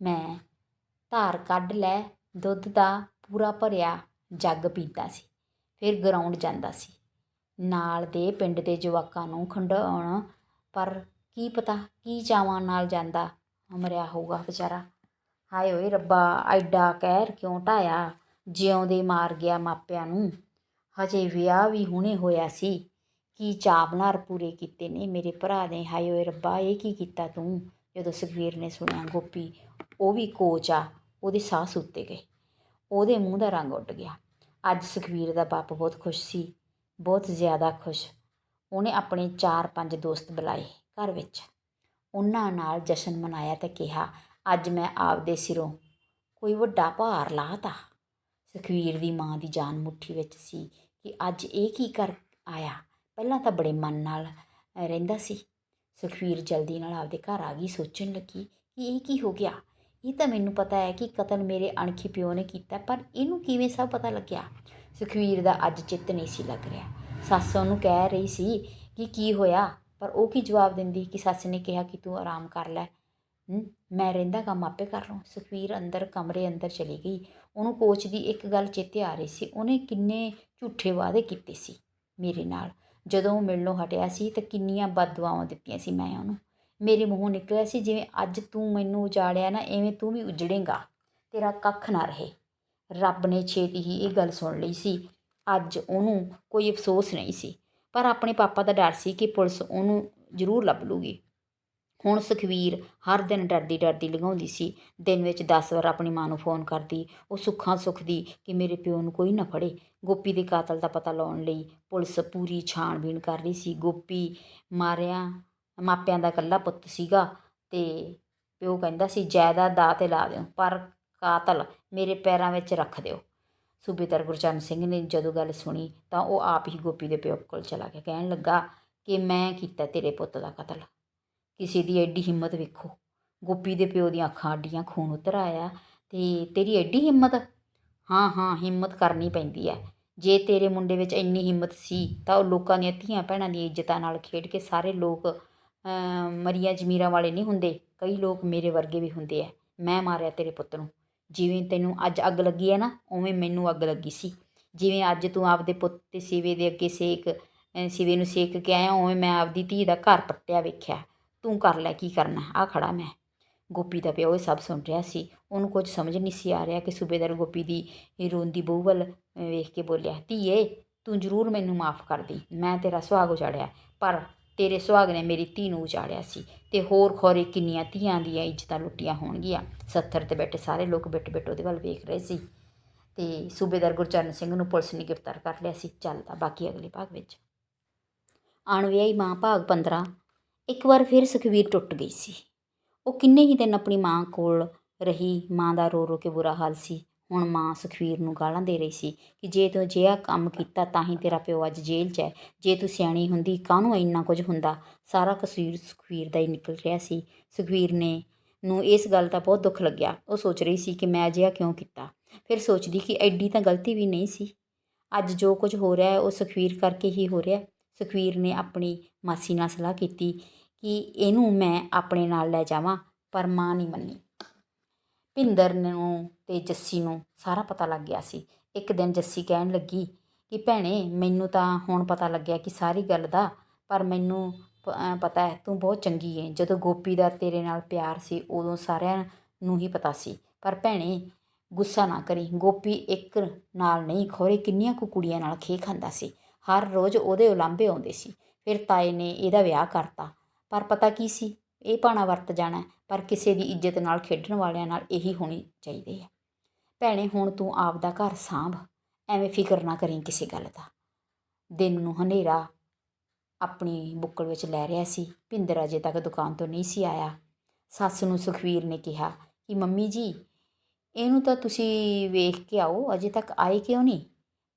ਮੈਂ ਧਾਰ ਕੱਢ ਲੈ, ਦੁੱਧ ਦਾ ਪੂਰਾ ਭਰਿਆ, ਜੱਗ ਪੀਂਦਾ ਸੀ, ਫਿਰ ਗਰਾਊਂਡ ਜਾਂਦਾ ਸੀ। ਨਾਲ ਦੇ ਪਿੰਡ ਦੇ ਜਵਾਕਾਂ ਨੂੰ ਖੰਡਾਉਣ। ਪਰ ਕੀ ਪਤਾ ਕੀ ਚਾਵਾਂ ਨਾਲ ਜਾਂਦਾ, ਮਰਿਆ ਹੋਊਗਾ ਵਿਚਾਰਾ। ਹਾਏ ਓਏ ਰੱਬਾ, ਐਡਾ ਕਹਿਰ ਕਿਉਂ ਢਾਇਆ? ਜਿਉਂਦੇ ਮਾਰ ਗਿਆ ਮਾਪਿਆਂ ਨੂੰ। ਹਜੇ ਵਿਆਹ ਵੀ ਹੁਣੇ ਹੋਇਆ ਸੀ। ਕੀ ਚਾਵਨਾਰ ਪੂਰੇ ਕੀਤੇ ਨੇ ਮੇਰੇ ਭਰਾ ਨੇ? ਹਾਏ ਓਏ ਰੱਬਾ, ਇਹ ਕੀ ਕੀਤਾ ਤੂੰ? ਜਦੋਂ ਸੁਖਵੀਰ ਨੇ ਸੁਣਿਆ, ਗੋਪੀ, ਉਹ ਵੀ ਕੋਚ ਆ, ਉਹਦੇ ਸਾਹ ਸੁੱਤੇ ਗਏ। ਉਹਦੇ ਮੂੰਹ ਦਾ ਰੰਗ ਉੱਡ ਗਿਆ। ਅੱਜ ਸੁਖਵੀਰ ਦਾ ਬਾਪ ਬਹੁਤ ਖੁਸ਼ ਸੀ। ਬਹੁਤ ਜ਼ਿਆਦਾ ਖੁਸ਼। ਉਹਨੇ ਆਪਣੇ 4-5 ਦੋਸਤ ਬੁਲਾਏ ਘਰ ਵਿੱਚ। ਉਹਨਾਂ ਨਾਲ ਜਸ਼ਨ ਮਨਾਇਆ ਤੇ ਕਿਹਾ, ਅੱਜ ਮੈਂ ਆਪਦੇ ਸਿਰੋਂ ਕੋਈ ਵੱਡਾ ਭਾਰ ਲਾਤਾ। ਸੁਖਵੀਰ ਦੀ ਮਾਂ ਦੀ ਜਾਨ ਮੁੱਠੀ ਵਿੱਚ ਸੀ ਕਿ ਅੱਜ ਇਹ ਕੀ ਕਰ ਆਇਆ। ਪਹਿਲਾਂ ਤਾਂ ਬੜੇ ਮਨ ਨਾਲ ਰਹਿੰਦਾ ਸੀ। ਸੁਖਵੀਰ ਜਲਦੀ ਨਾਲ ਆਪਦੇ ਘਰ ਆ ਗਈ। ਸੋਚਣ ਲੱਗੀ ਕਿ ਇਹ ਕੀ ਹੋ ਗਿਆ? ਇਹ ਤਾਂ ਮੈਨੂੰ ਪਤਾ ਹੈ ਕਿ ਕਤਲ ਮੇਰੇ ਅਣਖੀ ਪਿਓ ਨੇ ਕੀਤਾ, ਪਰ ਇਹਨੂੰ ਕਿਵੇਂ ਸਭ ਪਤਾ ਲੱਗਿਆ? ਸੁਖਵੀਰ ਦਾ ਅੱਜ ਚਿੱਤ ਨਹੀਂ ਸੀ ਲੱਗ ਰਿਹਾ। ਸੱਸ ਉਹਨੂੰ ਕਹਿ ਰਹੀ ਸੀ ਕਿ ਕੀ ਹੋਇਆ? ਪਰ ਉਹ ਕੀ ਜਵਾਬ ਦਿੰਦੀ ਕਿ ਸੱਸ ਨੇ ਕਿਹਾ ਕਿ ਤੂੰ ਆਰਾਮ ਕਰ ਲੈ। ਮੈਂ ਰਹਿੰਦਾ ਕੰਮ ਆਪੇ ਕਰ ਲਵਾਂ ਸੁਖਵੀਰ ਅੰਦਰ ਕਮਰੇ ਅੰਦਰ ਚਲੀ ਗਈ। ਉਹਨੂੰ ਕੋਚ ਦੀ ਇੱਕ ਗੱਲ ਚੇਤੇ ਆ ਰਹੀ ਸੀ। ਉਹਨੇ ਕਿੰਨੇ ਝੂਠੇ ਵਾਅਦੇ ਕੀਤੇ ਸੀ ਮੇਰੇ ਨਾਲ। ਜਦੋਂ ਉਹ ਮਿਲਣੋਂ ਹਟਿਆ ਸੀ ਤਾਂ ਕਿੰਨੀਆਂ ਬਦਦੁਆਵਾਂ ਦਿੱਤੀਆਂ ਸੀ ਮੈਂ ਉਹਨੂੰ। ਮੇਰੇ ਮੂੰਹੋਂ ਨਿਕਲਿਆ ਸੀ, ਜਿਵੇਂ ਅੱਜ ਤੂੰ ਮੈਨੂੰ ਉਜਾੜਿਆ ਨਾ, ਐਵੇਂ ਤੂੰ ਵੀ ਉਜੜੇਂਗਾ। ਤੇਰਾ ਕੱਖ ਨਾ ਰਹੇ। ਰੱਬ ਨੇ ਛੇਤੀ ਹੀ ਇਹ ਗੱਲ ਸੁਣ ਲਈ ਸੀ। ਅੱਜ ਉਹਨੂੰ ਕੋਈ ਅਫਸੋਸ ਨਹੀਂ ਸੀ। ਪਰ ਆਪਣੇ ਪਾਪਾ ਦਾ ਡਰ ਸੀ ਕਿ ਪੁਲਿਸ ਉਹਨੂੰ ਜ਼ਰੂਰ ਲੱਭ ਲੂਗੀ। ਹੁਣ ਸੁਖਵੀਰ ਹਰ ਦਿਨ ਡਰਦੀ ਡਰਦੀ ਲੰਘਾਉਂਦੀ ਸੀ। ਦਿਨ ਵਿੱਚ 10 ਵਾਰ ਆਪਣੀ ਮਾਂ ਨੂੰ ਫੋਨ ਕਰਦੀ। ਉਹ ਸੁੱਖਾਂ ਸੁੱਖਦੀ ਕਿ ਮੇਰੇ ਪਿਓ ਨੂੰ ਕੋਈ ਨਾ ਫੜੇ। ਗੋਪੀ ਦੇ ਕਾਤਲ ਦਾ ਪਤਾ ਲਾਉਣ ਲਈ ਪੁਲਿਸ ਪੂਰੀ ਛਾਣਬੀਣ ਕਰ ਰਹੀ ਸੀ। ਗੋਪੀ ਮਾਰਿਆ, ਮਾਪਿਆਂ ਦਾ ਇਕੱਲਾ ਪੁੱਤ ਸੀਗਾ ਤੇ ਪਿਓ ਕਹਿੰਦਾ ਸੀ, ਜਾਇਦਾਦ ਦਾ ਤੇ ਲਾ ਦਿਓ, ਪਰ ਕਾਤਲ ਮੇਰੇ ਪੈਰਾਂ ਵਿੱਚ ਰੱਖ ਦਿਓ। ਸੂਬੇਦਾਰ ਗੁਰਚਰਨ ਸਿੰਘ ਨੇ ਜਦੋਂ ਗੱਲ ਸੁਣੀ ਤਾਂ ਉਹ ਆਪ ਹੀ ਗੋਪੀ ਦੇ ਪਿਓ ਕੋਲ ਚਲਾ ਗਿਆ। ਕਹਿਣ ਲੱਗਾ ਕਿ ਮੈਂ ਕੀਤਾ ਤੇਰੇ ਪੁੱਤ ਦਾ ਕਤਲ। ਕਿਸੇ ਦੀ ਐਡੀ ਹਿੰਮਤ ਵੇਖੋ। ਗੋਪੀ ਦੇ ਪਿਓ ਦੀਆਂ ਅੱਖਾਂ ਅੱਡੀਆਂ ਖੂਨ ਉਤਰ ਆਇਆ ਤੇ ਤੇਰੀ ਐਡੀ ਹਿੰਮਤ? ਹਾਂ ਹਾਂ, ਹਿੰਮਤ ਕਰਨੀ ਪੈਂਦੀ ਹੈ ਜੇ ਤੇਰੇ ਮੁੰਡੇ ਵਿੱਚ ਇੰਨੀ ਹਿੰਮਤ ਸੀ ਤਾਂ ਉਹ ਲੋਕਾਂ ਦੀਆਂ ਧੀਆਂ ਭੈਣਾਂ ਦੀਆਂ ਇੱਜ਼ਤਾਂ ਨਾਲ ਖੇਡ ਕੇ ਸਾਰੇ ਲੋਕ ਮਰੀਆਂ ਜ਼ਮੀਰਾਂ ਵਾਲੇ ਨਹੀਂ ਹੁੰਦੇ। ਕਈ ਲੋਕ ਮੇਰੇ ਵਰਗੇ ਵੀ ਹੁੰਦੇ ਆ ਮੈਂ ਮਾਰਿਆ ਤੇਰੇ ਪੁੱਤ ਨੂੰ। ਜਿਵੇਂ ਤੈਨੂੰ ਅੱਜ ਅੱਗ ਲੱਗੀ ਹੈ ਨਾ, ਉਵੇਂ ਮੈਨੂੰ ਅੱਗ ਲੱਗੀ ਸੀ। ਜਿਵੇਂ ਅੱਜ ਤੂੰ ਆਪਦੇ ਪੁੱਤ ਤੇ ਸਿਵੇ ਦੇ ਅੱਗੇ ਸੇਕ ਸਿਵੇ ਨੂੰ ਸੇਕ ਕੇ ਆਇਆ, ਉਵੇਂ ਮੈਂ ਆਪਦੀ ਧੀ ਦਾ ਘਰ ਪੱਟਿਆ ਵੇਖਿਆ। ਤੂੰ ਕਰ ਲੈ ਕੀ ਕਰਨਾ, ਆ ਖੜਾ ਮੈਂ। ਗੋਪੀ ਦਾ ਪਿਓ ਇਹ ਸਭ ਸੁਣ ਰਿਹਾ ਸੀ। ਉਹਨੂੰ ਕੁਝ ਸਮਝ ਨਹੀਂ ਸੀ ਆ ਰਿਹਾ ਕਿ ਸੂਬੇਦਾਰ ਗੋਪੀ ਦੀ ਰੋਂਦੀ ਬਹੂ ਵੱਲ ਵੇਖ ਕੇ ਬੋਲਿਆ, ਧੀਏ, ਤੂੰ ਜ਼ਰੂਰ ਮੈਨੂੰ ਮਾਫ ਕਰ ਦੀ, ਮੈਂ ਤੇਰਾ ਸੁਹਾਗ ਉਜਾੜਿਆ, ਪਰ ਤੇਰੇ ਸੁਹਾਗ ਨੇ ਮੇਰੀ ਧੀ ਨੂੰ ਉਜਾੜਿਆ ਸੀ ਤੇ ਹੋਰ ਖੋਰੇ ਕਿੰਨੀਆਂ ਧੀਆਂ ਦੀਆਂ ਇੱਜ਼ਤਾਂ ਲੁੱਟੀਆਂ ਹੋਣਗੀਆਂ। ਸੱਥਰ ਤੇ ਬੈਠੇ ਸਾਰੇ ਲੋਕ ਬਿੱਟ ਬਿੱਟ ਉਹਦੇ ਵੱਲ ਵੇਖ ਰਹੇ ਸੀ ਤੇ ਸੂਬੇਦਾਰ ਗੁਰਚਰਨ ਸਿੰਘ ਨੂੰ ਪੁਲਿਸ ਨੇ ਗ੍ਰਿਫਤਾਰ ਕਰ ਲਿਆ ਸੀ। ਚੱਲਦਾ ਬਾਕੀ ਅਗਲੇ ਭਾਗ ਵਿੱਚ। ਅਣਵਿਆਹੀ ਮਾਂ ਭਾਗ 15 ਇੱਕ ਵਾਰ ਫਿਰ ਸੁਖਵੀਰ ਟੁੱਟ ਗਈ ਸੀ। ਉਹ ਕਿੰਨੇ ਹੀ ਦਿਨ ਆਪਣੀ ਮਾਂ ਕੋਲ ਰਹੀ, ਮਾਂ ਦਾ ਰੋ ਰੋ ਕੇ ਬੁਰਾ ਹਾਲ ਸੀ। ਹੁਣ ਮਾਂ ਸੁਖਬੀਰ ਨੂੰ ਗਾਲਾਂ ਦੇ ਰਹੀ ਸੀ ਕਿ ਜੇ ਤੂੰ ਅਜਿਹਾ ਕੰਮ ਕੀਤਾ ਤਾਂ ਹੀ ਤੇਰਾ ਪਿਓ ਅੱਜ ਜੇਲ੍ਹ 'ਚ ਹੈ। ਜੇ ਤੂੰ ਸਿਆਣੀ ਹੁੰਦੀ, ਕਾਹਨੂੰ ਇੰਨਾ ਕੁਝ ਹੁੰਦਾ? ਸਾਰਾ ਕਸੂਰ ਸੁਖਬੀਰ ਦਾ ਹੀ ਨਿਕਲ ਰਿਹਾ ਸੀ। ਸੁਖਬੀਰ ਨੇ, ਨੂੰ ਇਸ ਗੱਲ ਦਾ ਬਹੁਤ ਦੁੱਖ ਲੱਗਿਆ। ਉਹ ਸੋਚ ਰਹੀ ਸੀ ਕਿ ਮੈਂ ਅਜਿਹਾ ਕਿਉਂ ਕੀਤਾ? ਫਿਰ ਸੋਚਦੀ ਕਿ ਐਡੀ ਤਾਂ ਗਲਤੀ ਵੀ ਨਹੀਂ ਸੀ। ਅੱਜ ਜੋ ਕੁਝ ਹੋ ਰਿਹਾ ਹੈ, ਉਹ ਸੁਖਬੀਰ ਕਰਕੇ ਹੀ ਹੋ ਰਿਹਾ ਹੈ। ਸੁਖਵੀਰ ਨੇ ਆਪਣੀ ਮਾਸੀ ਨਾਲ ਸਲਾਹ ਕੀਤੀ ਕਿ ਇਹਨੂੰ ਮੈਂ ਆਪਣੇ ਨਾਲ ਲੈ ਜਾਵਾਂ, ਪਰ ਮਾਂ ਨਹੀਂ ਮੰਨੀ। ਭਿੰਦਰ ਨੂੰ ਅਤੇ ਜੱਸੀ ਨੂੰ ਸਾਰਾ ਪਤਾ ਲੱਗ ਗਿਆ ਸੀ। ਇੱਕ ਦਿਨ ਜੱਸੀ ਕਹਿਣ ਲੱਗੀ ਕਿ ਭੈਣੇ, ਮੈਨੂੰ ਤਾਂ ਹੁਣ ਪਤਾ ਲੱਗਿਆ ਕਿ ਸਾਰੀ ਗੱਲ ਦਾ, ਪਰ ਮੈਨੂੰ ਪਤਾ ਹੈ, ਤੂੰ ਬਹੁਤ ਚੰਗੀ ਹੈ ਜਦੋਂ ਗੋਪੀ ਦਾ ਤੇਰੇ ਨਾਲ ਪਿਆਰ ਸੀ, ਉਦੋਂ ਸਾਰਿਆਂ ਨੂੰ ਹੀ ਪਤਾ ਸੀ। ਪਰ ਭੈਣੇ, ਗੁੱਸਾ ਨਾ ਕਰੀ। ਗੋਪੀ ਇੱਕ ਨਾਲ ਨਹੀਂ, ਖੋਰੇ ਕਿੰਨੀਆਂ ਕੁ ਕੁੜੀਆਂ ਨਾਲ ਖੇ ਖਾਂਦਾ ਸੀ। ਹਰ ਰੋਜ਼ ਉਹਦੇ ਉਲਾਂਭੇ ਆਉਂਦੇ ਸੀ। ਫਿਰ ਤਾਏ ਨੇ ਇਹਦਾ ਵਿਆਹ ਕਰਤਾ। ਪਰ ਪਤਾ ਕੀ ਸੀ? ਇਹ ਭਾਣਾ ਵਰਤ ਜਾਣਾ ਪਰ ਕਿਸੇ ਦੀ ਇੱਜ਼ਤ ਨਾਲ ਖੇਡਣ ਵਾਲਿਆਂ ਨਾਲ ਇਹੀ ਹੋਣੀ ਚਾਹੀਦੀ ਹੈ। ਭੈਣੇ, ਹੁਣ ਤੂੰ ਆਪ ਦਾ ਘਰ ਸਾਂਭ, ਐਵੇਂ ਫਿਕਰ ਨਾ ਕਰੀ ਕਿਸੇ ਗੱਲ ਦਾ। ਦਿਨ ਨੂੰ ਹਨੇਰਾ ਆਪਣੀ ਬੁੱਕਲ ਵਿੱਚ ਲੈ ਰਿਹਾ ਸੀ। ਭਿੰਦਰ ਅਜੇ ਤੱਕ ਦੁਕਾਨ ਤੋਂ ਨਹੀਂ ਸੀ ਆਇਆ। ਸੱਸ ਨੂੰ ਸੁਖਵੀਰ ਨੇ ਕਿਹਾ ਕਿ, ਮੰਮੀ ਜੀ, ਇਹਨੂੰ ਤਾਂ ਤੁਸੀਂ ਵੇਖ ਕੇ ਆਓ, ਅਜੇ ਤੱਕ ਆਏ ਕਿਉਂ ਨਹੀਂ?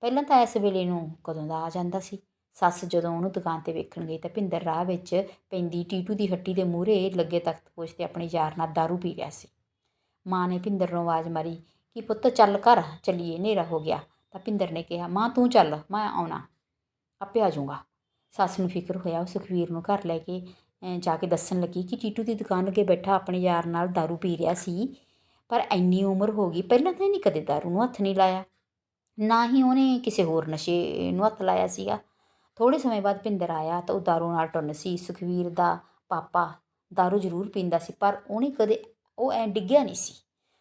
ਪਹਿਲਾਂ ਤਾਂ ਇਸ ਵੇਲੇ ਨੂੰ ਕਦੋਂ ਦਾ ਆ ਜਾਂਦਾ ਸੀ? ਸੱਸ ਜਦੋਂ ਉਹਨੂੰ ਦੁਕਾਨ ਤੇ ਵੇਖਣ ਗਈ ਤਾਂ ਭਿੰਦਰ ਰਾਹ ਵਿੱਚ ਪੈਂਦੀ ਟੀਟੂ ਦੀ ਹੱਟੀ ਦੇ ਮੂਹਰੇ ਲੱਗੇ ਤਖਤ ਪੋਸ਼ ਤੇ ਆਪਣੇ ਯਾਰ ਨਾਲ ਦਾਰੂ ਪੀ ਰਿਹਾ ਸੀ। ਮਾਂ ਨੇ ਭਿੰਦਰ ਨੂੰ ਆਵਾਜ਼ ਮਾਰੀ, ਕਿ ਪੁੱਤ ਚੱਲ ਘਰ? ਚੱਲੀਏ, ਹਨੇਰਾ ਹੋ ਗਿਆ। ਤਾਂ ਭਿੰਦਰ ਨੇ ਕਿਹਾ, ਮਾਂ, ਤੂੰ ਚੱਲ, ਮੈਂ ਆਉਣਾ, ਆਪੇ ਆ ਜਾਊਂਗਾ। ਸੱਸ ਨੂੰ ਫਿਕਰ ਹੋਇਆ ਉਹ ਸੁਖਵੀਰ ਨੂੰ ਘਰ ਲੈ ਕੇ ਜਾ ਕੇ ਦੱਸਣ ਲੱਗੀ ਕਿ ਟੀਟੂ ਦੀ ਦੁਕਾਨ ਅੱਗੇ ਬੈਠਾ ਆਪਣੇ ਯਾਰ ਨਾਲ ਦਾਰੂ ਪੀ ਰਿਹਾ ਸੀ, ਪਰ ਇੰਨੀ ਉਮਰ ਹੋ ਗਈ, ਪਹਿਲਾਂ ਤਾਂ ਨਹੀਂ ਕਦੇ ਦਾਰੂ ਨੂੰ ਹੱਥ ਨਹੀਂ ਲਾਇਆ, ਨਾ ਹੀ ਉਹਨੇ ਕਿਸੇ ਹੋਰ ਨਸ਼ੇ ਨੂੰ ਹੱਥ ਲਾਇਆ ਸੀਗਾ। ਥੋੜ੍ਹੇ ਸਮੇਂ ਬਾਅਦ ਭਿੰਦਰ ਆਇਆ ਤਾਂ ਉਹ ਦਾਰੂ ਨਾਲ ਟੁੰਨ ਸੀ। ਸੁਖਵੀਰ ਦਾ ਪਾਪਾ ਦਾਰੂ ਜ਼ਰੂਰ ਪੀਂਦਾ ਸੀ, ਪਰ ਉਹਨੇ ਕਦੇ ਉਹ ਐ ਡਿੱਗਿਆ ਨਹੀਂ ਸੀ।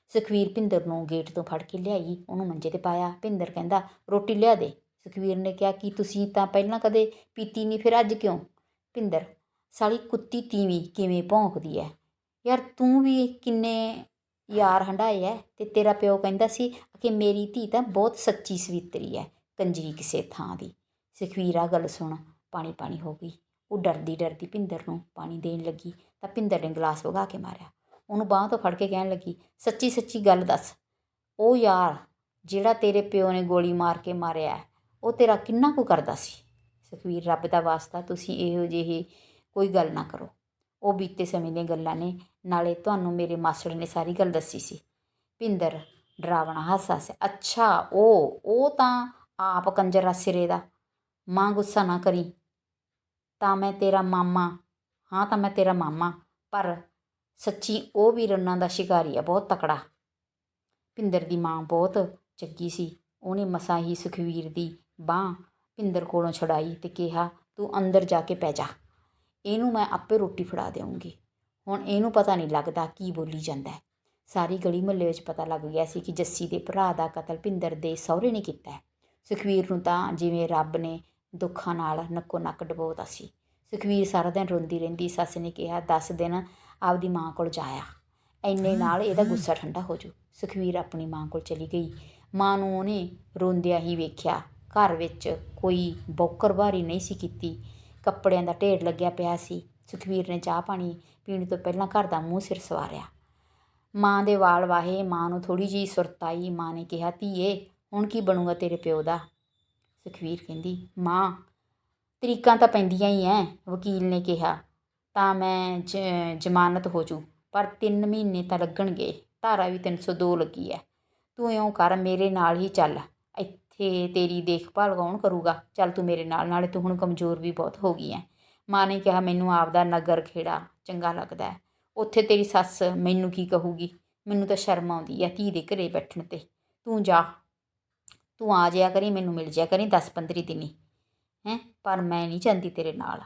ਸੁਖਵੀਰ ਭਿੰਦਰ ਨੂੰ ਗੇਟ ਤੋਂ ਫੜ ਕੇ ਲਿਆਈ, ਉਹਨੂੰ ਮੰਜੇ ਤੇ ਪਾਇਆ। ਭਿੰਦਰ ਕਹਿੰਦਾ, ਰੋਟੀ ਲਿਆ ਦੇ। ਸੁਖਵੀਰ ਨੇ ਕਿਹਾ ਕਿ, ਤੁਸੀਂ ਤਾਂ ਪਹਿਲਾਂ ਕਦੇ ਪੀਤੀ ਨਹੀਂ, ਫਿਰ ਅੱਜ ਕਿਉਂ? ਭਿੰਦਰ, ਸਾਲੀ ਕੁੱਤੀ ਤੀਵੀਂ ਕਿਵੇਂ ਭੌਂਕਦੀ ਐ? ਯਾਰ ਤੂੰ ਵੀ ਕਿੰਨੇ ਯਾਰ ਹੰਡਾਏ ਐ ਤੇ ਤੇਰਾ ਪਿਓ ਕਹਿੰਦਾ ਸੀ ਕਿ ਮੇਰੀ ਧੀ ਤਾਂ ਬਹੁਤ ਸੱਚੀ ਸਵੀਤਰੀ ਐ, ਕੰਜਰੀ ਕਿਸੇ ਥਾਂ ਦੀ। ਸੁਖਬੀਰ ਆ ਗੱਲ ਸੁਣ, ਪਾਣੀ ਪਾਣੀ ਹੋ ਗਈ। ਉਹ ਡਰਦੀ ਡਰਦੀ ਭਿੰਦਰ ਨੂੰ ਪਾਣੀ ਦੇਣ ਲੱਗੀ, ਤਾਂ ਭਿੰਦਰ ਨੇ ਗਲਾਸ ਵਗਾ ਕੇ ਮਾਰਿਆ। ਉਹਨੂੰ ਬਾਹ ਤੋਂ ਫੜ ਕੇ ਕਹਿਣ ਲੱਗੀ, ਸੱਚੀ ਸੱਚੀ ਗੱਲ ਦੱਸ, ਉਹ ਯਾਰ ਜਿਹੜਾ ਤੇਰੇ ਪਿਓ ਨੇ ਗੋਲੀ ਮਾਰ ਕੇ ਮਾਰਿਆ ਉਹ ਤੇਰਾ ਕਿੰਨਾ ਕੁ ਕਰਦਾ ਸੀ? ਸੁਖਵੀਰ, ਰੱਬ ਦਾ ਵਾਸਤਾ, ਤੁਸੀਂ ਇਹੋ ਜਿਹੇ ਕੋਈ ਗੱਲ ਨਾ ਕਰੋ। ਉਹ ਬੀਤੇ ਸਮੇਂ ਦੀਆਂ ਗੱਲਾਂ ਨੇ, ਨਾਲੇ ਤੁਹਾਨੂੰ ਮੇਰੇ ਮਾਸੜ ਨੇ ਸਾਰੀ ਗੱਲ ਦੱਸੀ ਸੀ। ਭਿੰਦਰ ਡਰਾਵਣਾ ਹਾਸਾ ਸੀ, ਅੱਛਾ, ਉਹ ਉਹ ਤਾਂ ਆਪ ਕੰਜਰਾ ਸਿਰੇ ਦਾ। ਮਾਂ ਗੁੱਸਾ ਨਾ ਕਰੀ। ਤਾਂ ਮੈਂ ਤੇਰਾ ਮਾਮਾ, ਹਾਂ ਤਾਂ ਮੈਂ ਤੇਰਾ ਮਾਮਾ, ਪਰ ਸੱਚੀ ਉਹ ਵੀ ਰੰਨਾਂ ਦਾ ਸ਼ਿਕਾਰੀ ਆ, ਬਹੁਤ ਤਕੜਾ। ਭਿੰਦਰ ਦੀ ਮਾਂ ਬਹੁਤ ਚੰਗੀ ਸੀ। ਉਹਨੇ ਮਸਾਂ ਹੀ ਸੁਖਵੀਰ ਦੀ ਬਾਹ ਭਿੰਦਰ ਕੋਲੋਂ ਛੁਡਾਈ ਤੇ ਕਿਹਾ, ਤੂੰ ਅੰਦਰ ਜਾ ਕੇ ਪੈ ਜਾ। ਇਹਨੂੰ ਮੈਂ ਆਪੇ ਰੋਟੀ ਫੜਾ ਦੇਵਾਂਗੀ। ਹੁਣ ਇਹਨੂੰ ਪਤਾ ਨਹੀਂ ਲੱਗਦਾ ਕੀ ਬੋਲੀ ਜਾਂਦਾ ਹੈ। ਸਾਰੀ ਗਲੀ ਮੁਹੱਲੇ ਵਿੱਚ ਪਤਾ ਲੱਗ ਗਿਆ ਸੀ ਕਿ ਜੱਸੀ ਦੇ ਭਰਾ ਦਾ ਕਤਲ ਭਿੰਦਰ ਦੇ ਸਹੁਰੇ ਨੇ ਕੀਤਾ ਹੈ। ਸੁਖਵੀਰ ਨੂੰ ਤਾਂ ਜਿਵੇਂ ਰੱਬ ਨੇ ਦੁੱਖਾਂ ਨਾਲ ਨੱਕੋ ਨੱਕ ਡਬੋਤਾ ਸੀ। ਸੁਖਵੀਰ ਸਾਰਾ ਦਿਨ ਰੋਂਦੀ ਰਹਿੰਦੀ, ਸੱਸ ਨੇ ਕਿਹਾ 10 ਦਿਨ ਆਪਦੀ ਮਾਂ ਕੋਲ ਜਾਇਆ। ਐਨੇ ਨਾਲ ਇਹਦਾ ਗੁੱਸਾ ਠੰਡਾ ਹੋ ਜੂ ਸੁਖਵੀਰ ਆਪਣੀ ਮਾਂ ਕੋਲ ਚਲੀ ਗਈ। ਮਾਂ ਨੂੰ ਉਹਨੇ ਰੋਂਦਿਆਂ ਹੀ ਵੇਖਿਆ, ਘਰ ਵਿੱਚ ਕੋਈ ਬੌਕਰ ਬਾਰੀ ਨਹੀਂ ਸੀ ਕੀਤੀ। ਕੱਪੜਿਆਂ ਦਾ ਢੇਰ ਲੱਗਿਆ ਪਿਆ ਸੀ। ਸੁਖਵੀਰ ਨੇ ਚਾਹ ਪਾਣੀ ਪੀਣ ਤੋਂ ਪਹਿਲਾਂ ਘਰ ਦਾ ਮੂੰਹ ਸਿਰ ਸਵਾਰਿਆ। ਮਾਂ ਦੇ ਵਾਲ ਵਾਹੇ, ਮਾਂ ਨੂੰ ਥੋੜੀ ਜਿਹੀ ਸੁਰਤ ਆਈ। ਮਾਂ ਨੇ ਕਿਹਾ, ਧੀਏ, ਹੁਣ ਕੀ ਬਣੂਗਾ ਤੇਰੇ ਪਿਓ ਦਾ? ਸੁਖਬੀਰ ਕਹਿੰਦੀ, ਮਾਂ, ਤਰੀਕਾਂ ਤਾਂ ਪੈਂਦੀਆਂ ਹੀ ਐ, ਵਕੀਲ ਨੇ ਕਿਹਾ। ਤਾਂ ਮੈਂ ਜ- ਜ਼ਮਾਨਤ ਹੋ ਜੂ, ਪਰ 3 ਮਹੀਨੇ ਤਾਂ ਲੱਗਣਗੇ, ਧਾਰਾ ਵੀ 302 ਲੱਗੀ ਐ। ਤੂੰ ਇਉਂ ਕਰ, ਮੇਰੇ ਨਾਲ ਹੀ ਚੱਲ। ਇੱਥੇ ਤੇਰੀ ਦੇਖਭਾਲ ਕੌਣ ਕਰੂਗਾ? ਚੱਲ ਤੂੰ ਮੇਰੇ ਨਾਲ, ਨਾਲੇ ਤੂੰ ਹੁਣ ਕਮਜ਼ੋਰ ਵੀ ਬਹੁਤ ਹੋ ਗਈ ਐ। ਮਾਂ ਨੇ ਕਿਹਾ, ਮੈਨੂੰ ਆਪਦਾ ਨਗਰ ਖੇੜਾ ਚੰਗਾ ਲੱਗਦਾ ਹੈ ਉੱਥੇ ਤੇਰੀ ਸੱਸ ਮੈਨੂੰ ਕੀ ਕਹੂਗੀ? ਮੈਨੂੰ ਤਾਂ ਸ਼ਰਮ ਆਉਂਦੀ ਹੈ ਧੀ ਦੇ ਘਰੇ ਬੈਠਣ ਤੇ। ਤੂੰ ਜਾ ਤੂੰ ਆ ਜਾਇਆ ਕਰੀ, ਮੈਨੂੰ ਮਿਲ ਜਾਇਆ ਕਰੀ 10 15 ਦਿਨੀ, ਹੈਂ? ਪਰ ਮੈਂ ਨਹੀਂ ਜਾਂਦੀ ਤੇਰੇ ਨਾਲ।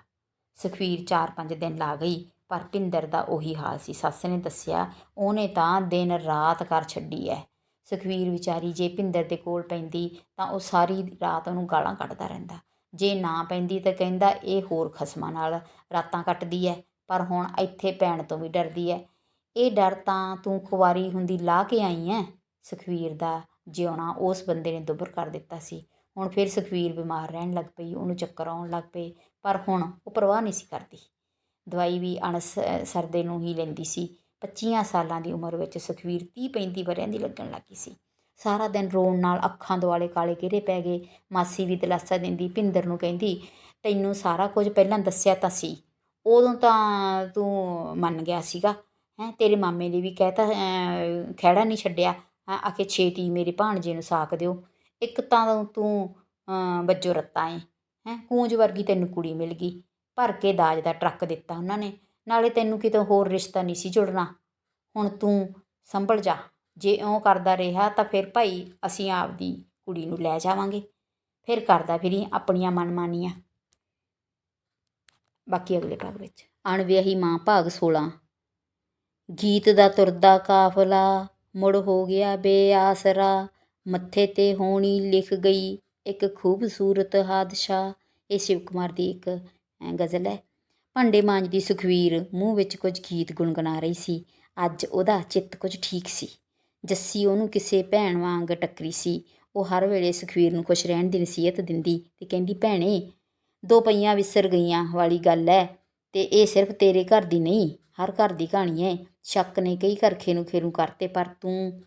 ਸੁਖਵੀਰ 4-5 ਦਿਨ ਲਾ ਗਈ, ਪਰ ਭਿੰਦਰ ਦਾ ਉਹੀ ਹਾਲ ਸੀ। ਸੱਸ ਨੇ ਦੱਸਿਆ, ਉਹਨੇ ਤਾਂ ਦਿਨ ਰਾਤ ਕਰ ਛੱਡੀ ਐ। ਸੁਖਵੀਰ ਵਿਚਾਰੀ ਜੇ ਭਿੰਦਰ ਦੇ ਕੋਲ ਪੈਂਦੀ ਤਾਂ ਉਹ ਸਾਰੀ ਰਾਤ ਉਹਨੂੰ ਗਾਲਾਂ ਕੱਢਦਾ ਰਹਿੰਦਾ। ਜੇ ਨਾ ਪੈਂਦੀ ਤਾਂ ਕਹਿੰਦਾ, ਇਹ ਹੋਰ ਖਸਮਾਂ ਨਾਲ ਰਾਤਾਂ ਕੱਟਦੀ ਐ, ਪਰ ਹੁਣ ਇੱਥੇ ਪੈਣ ਤੋਂ ਵੀ ਡਰਦੀ ਐ। ਇਹ ਡਰ ਤਾਂ ਤੂੰ ਖੁਆਰੀ ਹੁੰਦੀ ਲਾ ਕੇ ਆਈ ਐ? ਸੁਖਵੀਰ ਦਾ ਜਿਉਣਾ ਉਸ ਬੰਦੇ ਨੇ ਦੁੱਭਰ ਕਰ ਦਿੱਤਾ ਸੀ। ਹੁਣ ਫਿਰ ਸੁਖਵੀਰ ਬਿਮਾਰ ਰਹਿਣ ਲੱਗ ਪਈ ਉਹਨੂੰ ਚੱਕਰ ਆਉਣ ਲੱਗ ਪਏ ਪਰ ਹੁਣ ਉਹ ਪਰਵਾਹ ਨਹੀਂ ਸੀ ਕਰਦੀ। ਦਵਾਈ ਵੀ ਅਣਸ ਸਰਦੇ ਨੂੰ ਹੀ ਲੈਂਦੀ ਸੀ। 25 ਸਾਲਾਂ ਦੀ ਉਮਰ ਵਿੱਚ ਸੁਖਵੀਰ 30 35 ਵਰਿਆਂ ਦੀ ਲੱਗਣ ਲੱਗੀ ਸੀ। ਸਾਰਾ ਦਿਨ ਰੋਣ ਨਾਲ ਅੱਖਾਂ ਦੁਆਲੇ ਕਾਲੇ ਕਿਹੜੇ ਪੈ ਗਏ। ਮਾਸੀ ਵੀ ਦਿਲਾਸਾ ਦਿੰਦੀ ਭਿੰਦਰ ਨੂੰ ਕਹਿੰਦੀ ਤੈਨੂੰ ਸਾਰਾ ਕੁਝ ਪਹਿਲਾਂ ਦੱਸਿਆ ਤਾਂ ਸੀ। ਉਦੋਂ ਤਾਂ ਤੂੰ ਮੰਨ ਗਿਆ ਸੀਗਾ। ਹੈ ਤੇਰੇ ਮਾਮੇ ਨੇ ਵੀ ਕਹਿਤਾ ਅਹ, ਖਹਿੜਾ ਨਹੀਂ ਛੱਡਿਆ। ਹੈਂ, ਆਖੇ ਛੇਤੀ ਮੇਰੇ ਭਾਣਜੇ ਨੂੰ ਸਾਕ ਦਿਓ। ਇੱਕ ਤਾਂ ਤੂੰ ਵੱਜੋ ਰੱਤਾ ਏ ਹੈਂ ਕੂੰਜ ਵਰਗੀ ਤੈਨੂੰ ਕੁੜੀ ਮਿਲ ਗਈ। ਭਰ ਕੇ ਦਾਜ ਦਾ ਟਰੱਕ ਦਿੱਤਾ ਉਹਨਾਂ ਨੇ। ਨਾਲੇ ਤੈਨੂੰ ਕਿਤੇ ਹੋਰ ਰਿਸ਼ਤਾ ਨਹੀਂ ਸੀ ਜੁੜਨਾ। ਹੁਣ ਤੂੰ ਸੰਭਲ ਜਾ। ਜੇ ਇਉਂ ਕਰਦਾ ਰਿਹਾ ਤਾਂ ਫਿਰ ਭਾਈ ਅਸੀਂ ਆਪਦੀ ਕੁੜੀ ਨੂੰ ਲੈ ਜਾਵਾਂਗੇ। ਫਿਰ ਕਰਦਾ ਫਿਰੀ ਆਪਣੀਆਂ ਮਨਮਾਨੀਆਂ। ਬਾਕੀ ਅਗਲੇ ਭਾਗ ਵਿੱਚ। ਅਣਵਿਆਹੀ ਮਾਂ ਭਾਗ 16 ਗੀਤ ਦਾ ਤੁਰਦਾ ਕਾਫਲਾ ਮੁੜ ਹੋ ਗਿਆ ਬੇਆਸਰਾ। ਮੱਥੇ ਤੇ ਹੋਣੀ ਲਿਖ ਗਈ ਇੱਕ ਖੂਬਸੂਰਤ ਹਾਦਸ਼ਾ। ਇਹ ਸ਼ਿਵ ਕੁਮਾਰ ਦੀ ਇੱਕ ਗਜ਼ਲ ਹੈ। ਭਾਂਡੇ ਮਾਂਜਦੀ ਸੁਖਵੀਰ ਮੂੰਹ ਵਿੱਚ ਕੁਝ ਗੀਤ ਗੁੰਗਣਾ ਰਹੀ ਸੀ। ਅੱਜ ਉਹਦਾ ਚਿੱਤ ਕੁਝ ਠੀਕ ਸੀ। ਜੱਸੀ ਉਹਨੂੰ ਕਿਸੇ ਭੈਣ ਵਾਂਗ ਟੱਕਰੀ ਸੀ। ਉਹ ਹਰ ਵੇਲੇ ਸੁਖਵੀਰ ਨੂੰ ਖੁਸ਼ ਰਹਿਣ ਦੀ ਨਸੀਹਤ ਦਿੰਦੀ ਤੇ ਕਹਿੰਦੀ, ਭੈਣੇ, ਦੋ ਪਈਆਂ ਵਿਸਰ ਗਈਆਂ ਵਾਲੀ ਗੱਲ ਹੈ ਤੇ ਇਹ ਸਿਰਫ ਤੇਰੇ ਘਰ ਦੀ ਨਹੀਂ। ਹਰ ਘਰ ਦੀ ਕਹਾਣੀ ਹੈ ਸ਼ੱਕ ਨੇ ਕਈ ਘਰ ਖੇਰੂ ਖੇਰੂ ਕਰਤੇ, ਪਰ ਤੂੰ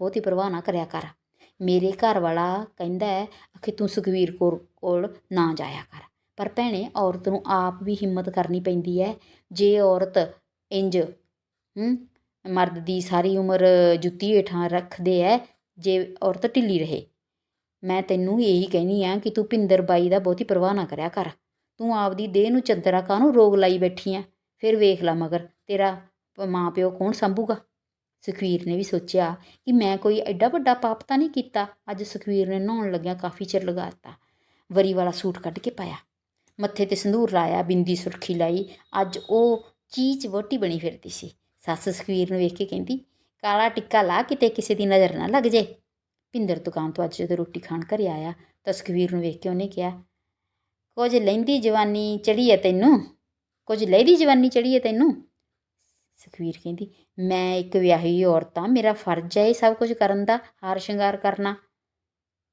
ਬਹੁਤੀ ਪਰਵਾਹ ਨਾ ਕਰਿਆ ਕਰ। ਮੇਰੇ ਘਰ ਵਾਲਾ ਕਹਿੰਦਾ ਹੈ ਕਿ ਤੂੰ ਸੁਖਵੀਰ ਕੌਰ ਕੋਲ ਨਾ ਜਾਇਆ ਕਰ। ਪਰ ਭੈਣੇ, ਔਰਤ ਨੂੰ ਆਪ ਵੀ ਹਿੰਮਤ ਕਰਨੀ ਪੈਂਦੀ ਹੈ ਜੇ ਔਰਤ ਇੰਜ, ਹੂੰ, ਮਰਦ ਦੀ ਸਾਰੀ ਉਮਰ ਜੁੱਤੀ ਹੇਠਾਂ ਰੱਖਦੇ ਐ, ਜੇ ਔਰਤ ਢਿੱਲੀ ਰਹੇ। ਮੈਂ ਤੈਨੂੰ ਇਹੀ ਕਹਿਨੀ ਆ ਕਿ ਤੂੰ ਭਿੰਦਰ ਬਾਈ ਦਾ ਬਹੁਤੀ ਪਰਵਾਹ ਨਾ ਕਰਿਆ ਕਰ। ਤੂੰ ਆਪਦੀ ਦੇਹ ਨੂੰ ਚੰਦਰਾ ਕਾਹਨੂੰ ਰੋਗ ਲਾਈ ਬੈਠੀ ਆ ਫਿਰ ਵੇਖ ਲਾ ਮਗਰ, ਤੇਰਾ ਮਾਂ ਪਿਓ ਕੌਣ ਸੰਭੂਗਾ? ਸੁਖਵੀਰ ਨੇ ਵੀ ਸੋਚਿਆ ਕਿ ਮੈਂ ਕੋਈ ਐਡਾ ਵੱਡਾ ਪਾਪ ਤਾਂ ਨਹੀਂ ਕੀਤਾ। ਅੱਜ ਸੁਖਵੀਰ ਨੇ ਨਹਾਉਣ ਲੱਗਿਆ ਕਾਫੀ ਚਿਰ ਲਗਾਤਾ ਵਰੀ ਵਾਲਾ ਸੂਟ ਕੱਢ ਕੇ ਪਾਇਆ। ਮੱਥੇ ਤੇ ਸੰਧੂਰ ਲਾਇਆ, ਬਿੰਦੀ ਸੁਰਖੀ ਲਾਈ। ਅੱਜ ਉਹ ਚੀਚ ਵੋਟੀ ਬਣੀ ਫਿਰਦੀ ਸੀ। ਸੱਸ ਸੁਖਵੀਰ ਨੂੰ ਵੇਖ ਕੇ ਕਹਿੰਦੀ, ਕਾਲਾ ਟਿੱਕਾ ਲਾ, ਕਿਤੇ ਕਿਸੇ ਦੀ ਨਜ਼ਰ ਨਾ ਲੱਗ ਜੇ। ਭਿੰਦਰ ਦੁਕਾਨ ਤੋਂ ਅੱਜ ਜਦੋਂ ਰੋਟੀ ਖਾਣ ਘਰੇ ਆਇਆ ਤਾਂ ਸੁਖਵੀਰ ਨੂੰ ਵੇਖ ਕੇ ਉਹਨੇ ਕਿਹਾ, ਕੁਝ ਲਹਿੰਦੀ ਜਵਾਨੀ ਚੜੀ ਹੈ ਤੈਨੂੰ? ਕੁਝ ਲਹਿਦੀ ਜਵਾਨੀ ਚੜੀ ਹੈ ਤੈਨੂੰ? ਸੁਖਵੀਰ ਕਹਿੰਦੀ, ਮੈਂ ਇੱਕ ਵਿਆਹੀ ਔਰਤ ਹਾਂ, ਮੇਰਾ ਫਰਜ਼ ਹੈ ਇਹ ਸਭ ਕੁਝ ਕਰਨ ਦਾ, ਹਾਰ ਸ਼ਿੰਗਾਰ ਕਰਨਾ।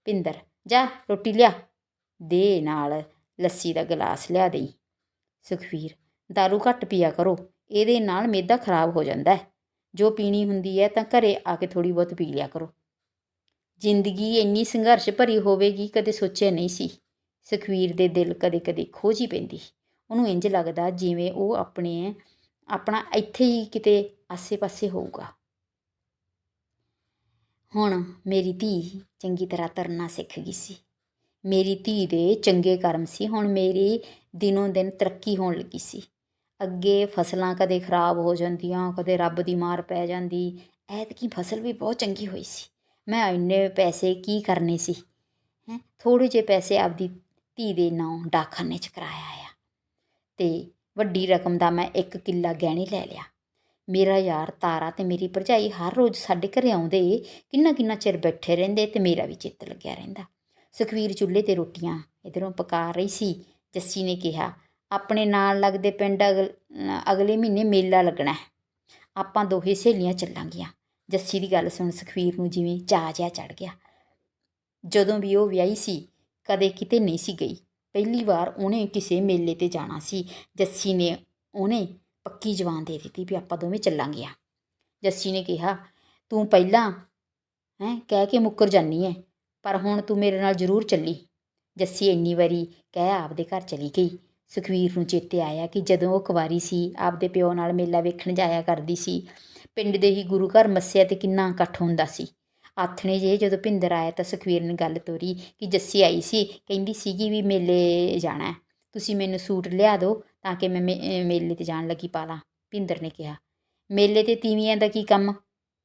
ਭਿੰਦਰ, ਜਾ, ਰੋਟੀ ਲਿਆ। ਦੇ ਨਾਲ ਲੱਸੀ ਦਾ ਗਲਾਸ ਲਿਆ ਦੇਈ। ਸੁਖਵੀਰ ਦਾਰੂ ਘੱਟ ਪੀਆ ਕਰੋ, ਇਹਦੇ ਨਾਲ ਮੇਦਾ ਖਰਾਬ ਹੋ ਜਾਂਦਾ ਹੈ। ਜੋ ਪੀਣੀ ਹੁੰਦੀ ਹੈ ਤਾਂ ਘਰੇ ਆ ਕੇ ਥੋੜੀ ਬਹੁਤ ਪੀ ਲਿਆ ਕਰੋ। ਜ਼ਿੰਦਗੀ ਇੰਨੀ ਸੰਘਰਸ਼ ਭਰੀ ਹੋਵੇਗੀ, ਕਦੇ ਸੋਚਿਆ ਨਹੀਂ ਸੀ। ਸੁਖਵੀਰ ਦੇ ਦਿਲ ਕਦੇ ਕਦੇ ਖੋਜ ਹੀ ਪੈਂਦੀ। ਉਹਨੂੰ ਇੰਜ ਲੱਗਦਾ ਜਿਵੇਂ ਉਹ ਆਪਣੇ, ਆਪਣਾ ਇੱਥੇ ਹੀ ਕਿਤੇ ਆਸੇ-ਪਾਸੇ ਹੋਊਗਾ। ਹੁਣ ਮੇਰੀ ਧੀ ਚੰਗੀ ਤਰ੍ਹਾਂ ਤਰਨਾ ਸਿੱਖ ਗਈ ਸੀ। ਮੇਰੀ ਧੀ ਦੇ ਚੰਗੇ ਕਰਮ ਸੀ। ਹੁਣ ਮੇਰੀ ਦਿਨੋਂ ਦਿਨ ਤਰੱਕੀ ਹੋਣ ਲੱਗੀ ਸੀ। ਅੱਗੇ ਫਸਲਾਂ ਕਦੇ ਖਰਾਬ ਹੋ ਜਾਂਦੀਆਂ, ਕਦੇ ਰੱਬ ਦੀ ਮਾਰ ਪੈ ਜਾਂਦੀ। ਐਤਕੀ ਫਸਲ ਵੀ ਬਹੁਤ ਚੰਗੀ ਹੋਈ ਸੀ। ਮੈਂ ਇੰਨੇ ਪੈਸੇ ਕੀ ਕਰਨੇ ਸੀ? ਹੈ? ਥੋੜੇ ਜਿਹੇ ਪੈਸੇ ਆਪਦੀ ਧੀ ਦੇ ਨਾਂ ਡਾਕਖਾਨੇ 'ਚ ਕਰਾਇਆ ਆ। ਅਤੇ ਵੱਡੀ ਰਕਮ ਦਾ ਮੈਂ ਇੱਕ ਕਿੱਲਾ ਗਹਿਣੇ ਲੈ ਲਿਆ। ਮੇਰਾ ਯਾਰ ਤਾਰਾ ਅਤੇ ਮੇਰੀ ਭਰਜਾਈ ਹਰ ਰੋਜ਼ ਸਾਡੇ ਘਰ ਆਉਂਦੇ ਕਿੰਨਾ ਕਿੰਨਾ ਚਿਰ ਬੈਠੇ ਰਹਿੰਦੇ ਅਤੇ ਮੇਰਾ ਵੀ ਚਿੱਤ ਲੱਗਿਆ ਰਹਿੰਦਾ। ਸੁਖਵੀਰ ਚੁੱਲ੍ਹੇ ਤੇ ਰੋਟੀਆਂ ਇਧਰੋਂ ਪਕਾ ਰਹੀ ਸੀ। ਜੱਸੀ ਨੇ ਕਿਹਾ, ਆਪਣੇ ਨਾਲ ਲੱਗਦੇ ਪਿੰਡ ਅਗਲ- ਅਗਲੇ ਮਹੀਨੇ ਮੇਲਾ ਲੱਗਣਾ ਹੈ। ਆਪਾਂ ਦੋਹੇ ਸਹੇਲੀਆਂ ਚੱਲਾਂਗੀਆਂ। ਜੱਸੀ ਦੀ ਗੱਲ ਸੁਣ ਸੁਖਵੀਰ ਨੂੰ ਜਿਵੇਂ ਚਾਹ ਜਿਹਾ ਚੜ ਗਿਆ। ਜਦੋਂ ਵੀ ਉਹ ਵਿਆਹੀ ਸੀ, ਕਦੇ ਕਿਤੇ ਨਹੀਂ ਸੀ ਗਈ। ਪਹਿਲੀ ਵਾਰ ਉਹਨੇ ਕਿਸੇ ਮੇਲੇ ਤੇ ਜਾਣਾ ਸੀ। ਜੱਸੀ ਨੇ ਉਹਨੇ ਪੱਕੀ ਜਵਾਨ ਦੇ ਦਿੱਤੀ ਵੀ ਆਪਾਂ ਦੋਵੇਂ ਚੱਲਾਂਗੀਆਂ ਜੱਸੀ ਨੇ ਕਿਹਾ, ਤੂੰ ਪਹਿਲਾਂ ਹੈ, ਕਹਿ ਕੇ ਮੁੱਕਰ ਜਾਨੀ ਐ, ਪਰ ਹੁਣ ਤੂੰ ਮੇਰੇ ਨਾਲ ਜ਼ਰੂਰ ਚੱਲੀ। ਜੱਸੀ ਇੰਨੀ ਵਾਰੀ ਕਹਿ ਆਪਦੇ ਘਰ ਚਲੀ ਗਈ। ਸੁਖਵੀਰ ਨੂੰ ਚੇਤੇ ਆਇਆ ਕਿ ਜਦੋਂ ਉਹ ਕੁਵਾਰੀ ਸੀ, ਆਪਦੇ ਪਿਓ ਨਾਲ ਮੇਲਾ ਵੇਖਣ ਜਾਇਆ ਕਰਦੀ ਸੀ, ਪਿੰਡ ਦੇ ਹੀ ਗੁਰੂ ਘਰ ਮੱਸਿਆ ਤੇ ਕਿੰਨਾ ਇਕੱਠ ਹੁੰਦਾ ਸੀ। ਆਥਣੇ ਜੇ ਜਦੋਂ ਭਿੰਦਰ ਆਇਆ ਤਾਂ ਸੁਖਵੀਰ ਨੇ ਗੱਲ ਤੋਰੀ ਕਿ ਜੱਸੀ ਆਈ ਸੀ, ਕਹਿੰਦੀ ਸੀਗੀ ਵੀ ਮੇਲੇ ਜਾਣਾ ਤੁਸੀਂ ਮੈਨੂੰ ਸੂਟ ਲਿਆ ਦਿਓ ਤਾਂ ਕਿ ਮੈਂ ਮੇ- ਮੇਲੇ ਤੇ ਜਾਣ ਲੱਗੀ ਪਾ ਲਾਂ ਭਿੰਦਰ ਨੇ ਕਿਹਾ। ਮੇਲੇ ਤੇ ਤੀਵੀਆਂ ਦਾ ਕੀ ਕੰਮ?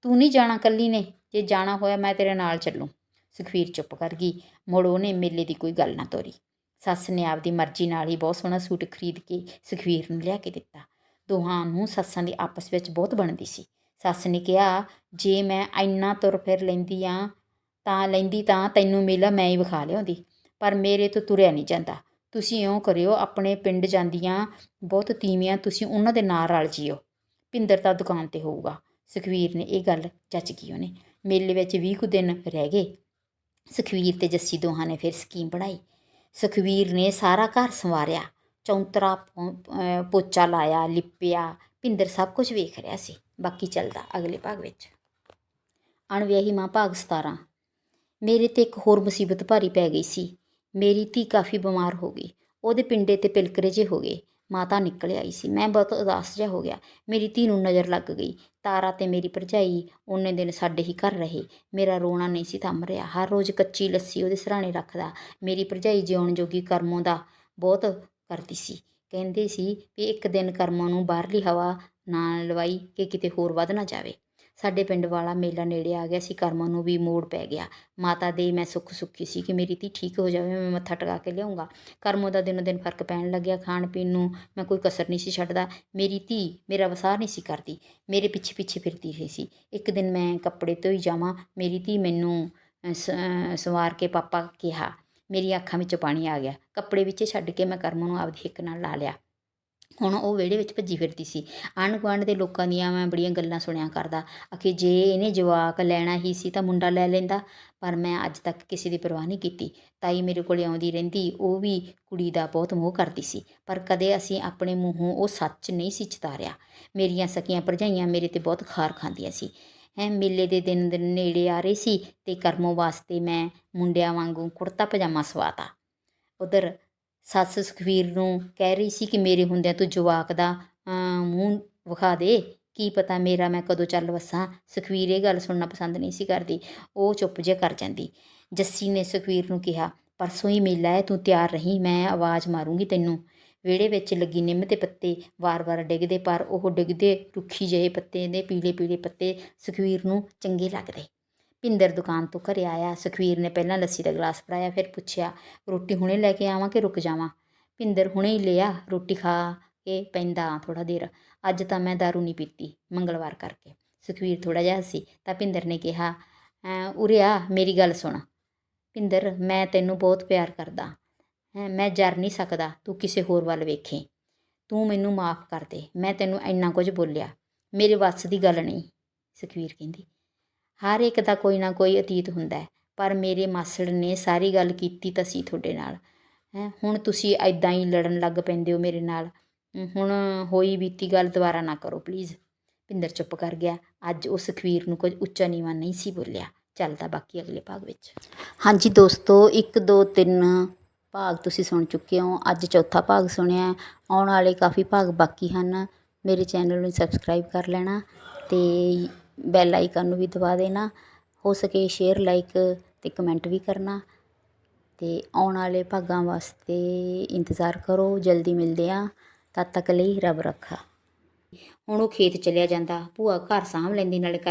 ਤੂੰ ਨਹੀਂ ਜਾਣਾ ਕੱਲੀ ਨੇ, ਜੇ ਜਾਣਾ ਹੋਇਆ ਮੈਂ ਤੇਰੇ ਨਾਲ ਚੱਲੂ। ਸੁਖਵੀਰ ਚੁੱਪ ਕਰ ਗਈ, ਮੁੜ ਉਹਨੇ ਮੇਲੇ ਦੀ ਕੋਈ ਗੱਲ ਨਾ ਤੋਰੀ। ਸੱਸ ਨੇ ਆਪਦੀ ਮਰਜ਼ੀ ਨਾਲ ਹੀ ਬਹੁਤ ਸੋਹਣਾ ਸੂਟ ਖਰੀਦ ਕੇ ਸੁਖਵੀਰ ਨੂੰ ਲਿਆ ਕੇ ਦਿੱਤਾ। ਦੋਹਾਂ ਨੂੰ ਸੱਸਾਂ ਦੀ ਆਪਸ ਵਿੱਚ ਬਹੁਤ ਬਣਦੀ ਸੀ। ਸੱਸ ਨੇ ਕਿਹਾ, ਜੇ ਮੈਂ ਇੰਨਾ ਤੁਰ ਫਿਰ ਲੈਂਦੀ ਆ, ਤਾਂ ਲੈਂਦੀ ਤਾਂ ਤੈਨੂੰ ਮੇਲਾ ਮੈਂ ਹੀ ਵਿਖਾ ਲਿਆਉਂਦੀ, ਪਰ ਮੇਰੇ ਤੋਂ ਤੁਰਿਆ ਨਹੀਂ ਜਾਂਦਾ। ਤੁਸੀਂ ਇਉਂ ਕਰਿਓ, ਆਪਣੇ ਪਿੰਡ ਜਾਂਦੀਆਂ ਬਹੁਤ ਤੀਵੀਆਂ ਤੁਸੀਂ ਉਹਨਾਂ ਦੇ ਨਾਲ ਰਲ ਜਿਓ। ਪਿੰਦਰ ਤਾਂ ਦੁਕਾਨ ਤੇ ਹੋਊਗਾ। ਸੁਖਵੀਰ ਨੇ ਇਹ ਗੱਲ ਚੱਚ ਗਈ ਉਹਨੇ। ਮੇਲੇ ਵਿੱਚ 20 ਕੁ ਦਿਨ ਰਹਿ ਗਏ। ਸੁਖਵੀਰ ਤੇ ਜੱਸੀ ਦੋਹਾਂ ਨੇ ਫਿਰ ਸਕੀਮ ਬਣਾਈ। ਸੁਖਵੀਰ ਨੇ ਸਾਰਾ ਘਰ ਸੰਵਾਰਿਆ। ਚੌਂਤਰਾ ਪੋਚਾ ਲਾਇਆ, ਲਿਪਿਆ। ਪਿੰਦਰ ਸਭ ਕੁਝ ਵੇਖ ਰਿਹਾ ਸੀ। ਬਾਕੀ ਚੱਲਦਾ ਅਗਲੇ ਭਾਗ ਵਿੱਚ। ਅਣਵਿਆਹੀ ਮਾਂ ਭਾਗ 17 ਮੇਰੇ ਤੇ ਇੱਕ ਹੋਰ ਮੁਸੀਬਤ ਭਾਰੀ ਪੈ ਗਈ ਸੀ। ਮੇਰੀ ਧੀ ਕਾਫੀ ਬਿਮਾਰ ਹੋ ਗਈ। ਉਹਦੇ ਪਿੰਡੇ ਤੇ ਪਿਲਕਰੇ ਜੇ ਹੋ ਗਏ। ਮਾਤਾ ਨਿਕਲ ਆਈ ਸੀ। ਮੈਂ ਬਹੁਤ ਉਦਾਸ ਜਿਹਾ ਹੋ ਗਿਆ। ਮੇਰੀ ਧੀ ਨੂੰ ਨਜ਼ਰ ਲੱਗ ਗਈ। ਤਾਰਾ ਤੇ ਮੇਰੀ ਭਰਜਾਈ ਉਹਨੇ ਦਿਨ ਸਾਡੇ ਹੀ ਘਰ ਰਹੇ। ਮੇਰਾ ਰੋਣਾ ਨਹੀਂ ਸੀ ਥੰਮ ਰਿਹਾ। ਹਰ ਰੋਜ਼ ਕੱਚੀ ਲੱਸੀ ਉਹਦੇ ਸਰਾਣੇ ਰੱਖਦਾ। ਮੇਰੀ ਭਰਜਾਈ ਜਿਉਣ ਜੋਗੀ ਕਰਮੋਂ ਦਾ ਬਹੁਤ ਕਰਦੀ ਸੀ। ਕਹਿੰਦੇ ਸੀ ਵੀ ਇੱਕ ਦਿਨ ਕਰਮਾਂ ਨੂੰ ਬਾਹਰਲੀ ਹਵਾ ਨਾ ਲਵਾਈ ਕਿ ਕਿਤੇ ਹੋਰ ਵੱਧ ਨਾ ਜਾਵੇ। ਸਾਡੇ ਪਿੰਡ ਵਾਲਾ ਮੇਲਾ ਨੇੜੇ ਆ ਗਿਆ ਸੀ, ਕਰਮਾਂ ਨੂੰ ਵੀ ਮੋੜ ਪੈ ਗਿਆ। ਮਾਤਾ ਦੇ ਮੈਂ ਸੁੱਖ ਸੁੱਖੀ ਸੀ ਕਿ ਮੇਰੀ ਧੀ ਠੀਕ ਹੋ ਜਾਵੇ, ਮੈਂ ਮੱਥਾ ਟਿਕਾ ਕੇ ਲਿਆਉਂਗਾ ਕਰਮੋਂ ਦਾ ਦਿਨੋ ਦਿਨ ਫ਼ਰਕ ਪੈਣ ਲੱਗਿਆ, ਖਾਣ ਪੀਣ ਨੂੰ ਮੈਂ ਕੋਈ ਕਸਰ ਨਹੀਂ ਸੀ ਛੱਡਦਾ। ਮੇਰੀ ਧੀ ਮੇਰਾ ਵਸਾਰ ਨਹੀਂ ਸੀ ਕਰਦੀ, ਮੇਰੇ ਪਿੱਛੇ ਪਿੱਛੇ ਫਿਰਦੀ ਰਹੀ ਸੀ। ਇੱਕ ਦਿਨ ਮੈਂ ਕੱਪੜੇ ਧੋਈ ਜਾਵਾਂ, ਮੇਰੀ ਧੀ ਮੈਨੂੰ ਸ- ਸਵਾਰ ਕੇ ਪਾਪਾ ਕਿਹਾ ਮੇਰੀ ਅੱਖਾਂ ਵਿੱਚੋਂ ਪਾਣੀ ਆ ਗਿਆ। ਕੱਪੜੇ ਵਿੱਚੇ ਛੱਡ ਕੇ ਮੈਂ ਕਰਮ ਨੂੰ ਆਪਦੀ ਹਿੱਕ ਨਾਲ ਲਾ ਲਿਆ। ਹੁਣ ਉਹ ਵਿਹੜੇ ਵਿੱਚ ਭੱਜੀ ਫਿਰਦੀ ਸੀ। ਆਂਢ ਗੁਆਂਢ ਦੇ ਲੋਕਾਂ ਦੀਆਂ ਮੈਂ ਬੜੀਆਂ ਗੱਲਾਂ ਸੁਣਿਆ ਕਰਦਾ। ਅਖੇ ਜੇ ਇਹਨੇ ਜਵਾਕ ਲੈਣਾ ਹੀ ਸੀ ਤਾਂ ਮੁੰਡਾ ਲੈ ਲੈਂਦਾ। ਪਰ ਮੈਂ ਅੱਜ ਤੱਕ ਕਿਸੇ ਦੀ ਪਰਵਾਹ ਨਹੀਂ ਕੀਤੀ। ਤਾਈ ਮੇਰੇ ਕੋਲ ਆਉਂਦੀ ਰਹਿੰਦੀ, ਉਹ ਵੀ ਕੁੜੀ ਦਾ ਬਹੁਤ ਮੋਹ ਕਰਦੀ ਸੀ। ਪਰ ਕਦੇ ਅਸੀਂ ਆਪਣੇ ਮੂੰਹੋਂ ਉਹ ਸੱਚ ਨਹੀਂ ਸੀ ਚਿਤਾਰਿਆ। ਮੇਰੀਆਂ ਸਕੀਆਂ ਭਰਜਾਈਆਂ ਮੇਰੇ ਤੇ ਬਹੁਤ ਖਾਰ ਖਾਂਦੀਆਂ ਸੀ। ਹੈ, ਮੇਲੇ ਦੇ ਦਿਨ ਦਿਨ ਨੇੜੇ ਆ ਰਹੇ ਸੀ ਤੇ ਕਰਮੋਂ ਵਾਸਤੇ ਮੈਂ ਮੁੰਡਿਆਂ ਵਾਂਗੂ ਕੁੜਤਾ ਪਜਾਮਾ ਸਵਾਤਾ। ਉਧਰ ਸੱਸ ਸੁਖਬੀਰ ਨੂੰ ਕਹਿ ਰਹੀ ਸੀ ਕਿ ਮੇਰੇ ਹੁੰਦਿਆਂ ਤੂੰ ਜਵਾਕ ਦਾ ਮੂੰਹ ਵਿਖਾ ਦੇ। ਕੀ ਪਤਾ ਮੇਰਾ ਮੈਂ ਕਦੋਂ ਚੱਲ ਵਸਾਂ? ਸੁਖਬੀਰ ਇਹ ਗੱਲ ਸੁਣਨਾ ਪਸੰਦ ਨਹੀਂ ਸੀ ਕਰਦੀ। ਉਹ ਚੁੱਪ ਜਿਹਾ ਕਰ ਜਾਂਦੀ। ਜੱਸੀ ਨੇ ਸੁਖਬੀਰ ਨੂੰ ਕਿਹਾ, ਪਰਸੋਂ ਹੀ ਮੇਲਾ ਹੈ, ਤੂੰ ਤਿਆਰ ਰਹੀਂ, ਮੈਂ ਆਵਾਜ਼ ਮਾਰੂੰਗੀ ਤੈਨੂੰ। ਵਿਹੜੇ ਵਿੱਚ ਲੱਗੀ ਨਿੰਮ ਦੇ ਪੱਤੇ ਵਾਰ-ਵਾਰ ਡਿੱਗਦੇ, ਪਰ ਉਹ ਡਿੱਗਦੇ ਰੁੱਖੀ ਜਿਹੇ ਪੱਤੇ ਦੇ ਪੀਲੇ-ਪੀਲੇ ਪੱਤੇ ਸੁਖਵੀਰ ਨੂੰ ਚੰਗੇ ਲੱਗਦੇ। ਭਿੰਦਰ ਦੁਕਾਨ ਤੋਂ ਘਰੇ ਆਇਆ ਸੁਖਵੀਰ ਨੇ ਪਹਿਲਾਂ ਲੱਸੀ ਦਾ ਗਲਾਸ ਫੜਾਇਆ ਫਿਰ ਪੁੱਛਿਆ ਰੋਟੀ ਹੁਣੇ ਲੈ ਕੇ ਆਵਾਂ ਕਿ ਰੁਕ ਜਾਵਾਂ? ਭਿੰਦਰ ਹੁਣੇ ਹੀ ਲਿਆ ਰੋਟੀ ਖਾ ਕੇ ਪੈਂਦਾ ਥੋੜਾ ਦੇਰ ਅੱਜ ਤਾਂ ਮੈਂ ਦਾਰੂ ਨਹੀਂ ਪੀਤੀ ਮੰਗਲਵਾਰ ਕਰਕੇ। ਸੁਖਵੀਰ ਥੋੜਾ ਜਿਹਾ ਸੀ ਤਾਂ ਭਿੰਦਰ ਨੇ ਕਿਹਾ "ਐਂ, ਉਰੇ ਆ ਮੇਰੀ ਗੱਲ ਸੁਣ। ਭਿੰਦਰ ਮੈਂ ਤੈਨੂੰ ਬਹੁਤ ਪਿਆਰ ਕਰਦਾ ਹੈਂ ਮੈਂ ਜਰ ਨਹੀਂ ਸਕਦਾ ਤੂੰ ਕਿਸੇ ਹੋਰ ਵੱਲ ਵੇਖੇ। ਤੂੰ ਮੈਨੂੰ ਮਾਫ ਕਰ ਦੇ ਮੈਂ ਤੈਨੂੰ ਇੰਨਾ ਕੁਝ ਬੋਲਿਆ ਮੇਰੇ ਵੱਸ ਦੀ ਗੱਲ ਨਹੀਂ। ਸੁਖਵੀਰ ਕਹਿੰਦੀ ਹਰ ਇੱਕ ਦਾ ਕੋਈ ਨਾ ਕੋਈ ਅਤੀਤ ਹੁੰਦਾ ਪਰ ਮੇਰੇ ਮਾਸੜ ਨੇ ਸਾਰੀ ਗੱਲ ਕੀਤੀ ਤਾਂ ਸੀ ਤੁਹਾਡੇ ਨਾਲ। ਹੈਂ, ਹੁਣ ਤੁਸੀਂ ਐਦਾਂ ਹੀ ਲੜਨ ਲੱਗ ਪੈਂਦੇ ਹੋ ਮੇਰੇ ਨਾਲ। ਹੁਣ ਹੋਈ ਬੀਤੀ ਗੱਲ ਦੁਬਾਰਾ ਨਾ ਕਰੋ ਪਲੀਜ਼ ਭਿੰਦਰ ਚੁੱਪ ਕਰ ਗਿਆ। ਅੱਜ ਉਸ ਸੁਖਵੀਰ ਨੂੰ ਕੁਝ ਉੱਚਾ ਨੀਵਾਂ ਨਹੀਂ ਸੀ ਬੋਲਿਆ। ਚੱਲਦਾ ਬਾਕੀ ਅਗਲੇ ਭਾਗ ਵਿੱਚ। ਹਾਂਜੀ ਦੋਸਤੋ 1 2 3 ਭਾਗ ਤੁਸੀਂ ਸੁਣ ਚੁੱਕੇ ਹੋ। ਅੱਜ ਚੌਥਾ ਭਾਗ ਸੁਣਿਆ ਆਉਣ ਵਾਲੇ ਕਾਫੀ ਭਾਗ ਬਾਕੀ ਹਨ। ਮੇਰੇ ਚੈਨਲ ਨੂੰ ਸਬਸਕ੍ਰਾਈਬ ਕਰ ਲੈਣਾ ਤੇ ਬੈਲ ਆਈਕਨ ਨੂੰ ਵੀ ਦਬਾ ਦੇਣਾ, ਹੋ ਸਕੇ ਸ਼ੇਅਰ ਲਾਈਕ ਅਤੇ ਕਮੈਂਟ ਵੀ ਕਰਨਾ ਅਤੇ ਆਉਣ ਵਾਲੇ ਭਾਗਾਂ ਵਾਸਤੇ ਇੰਤਜ਼ਾਰ ਕਰੋ, ਜਲਦੀ ਮਿਲਦੇ ਹਾਂ, ਤਦ ਤੱਕ ਲਈ ਰੱਬ ਰੱਖਾ। ਹੁਣ ਉਹ ਖੇਤ ਚਲਿਆ ਜਾਂਦਾ, ਭੂਆ ਘਰ ਸਾਂਭ ਲੈਂਦੀ, ਨਾਲੇ ਘਰ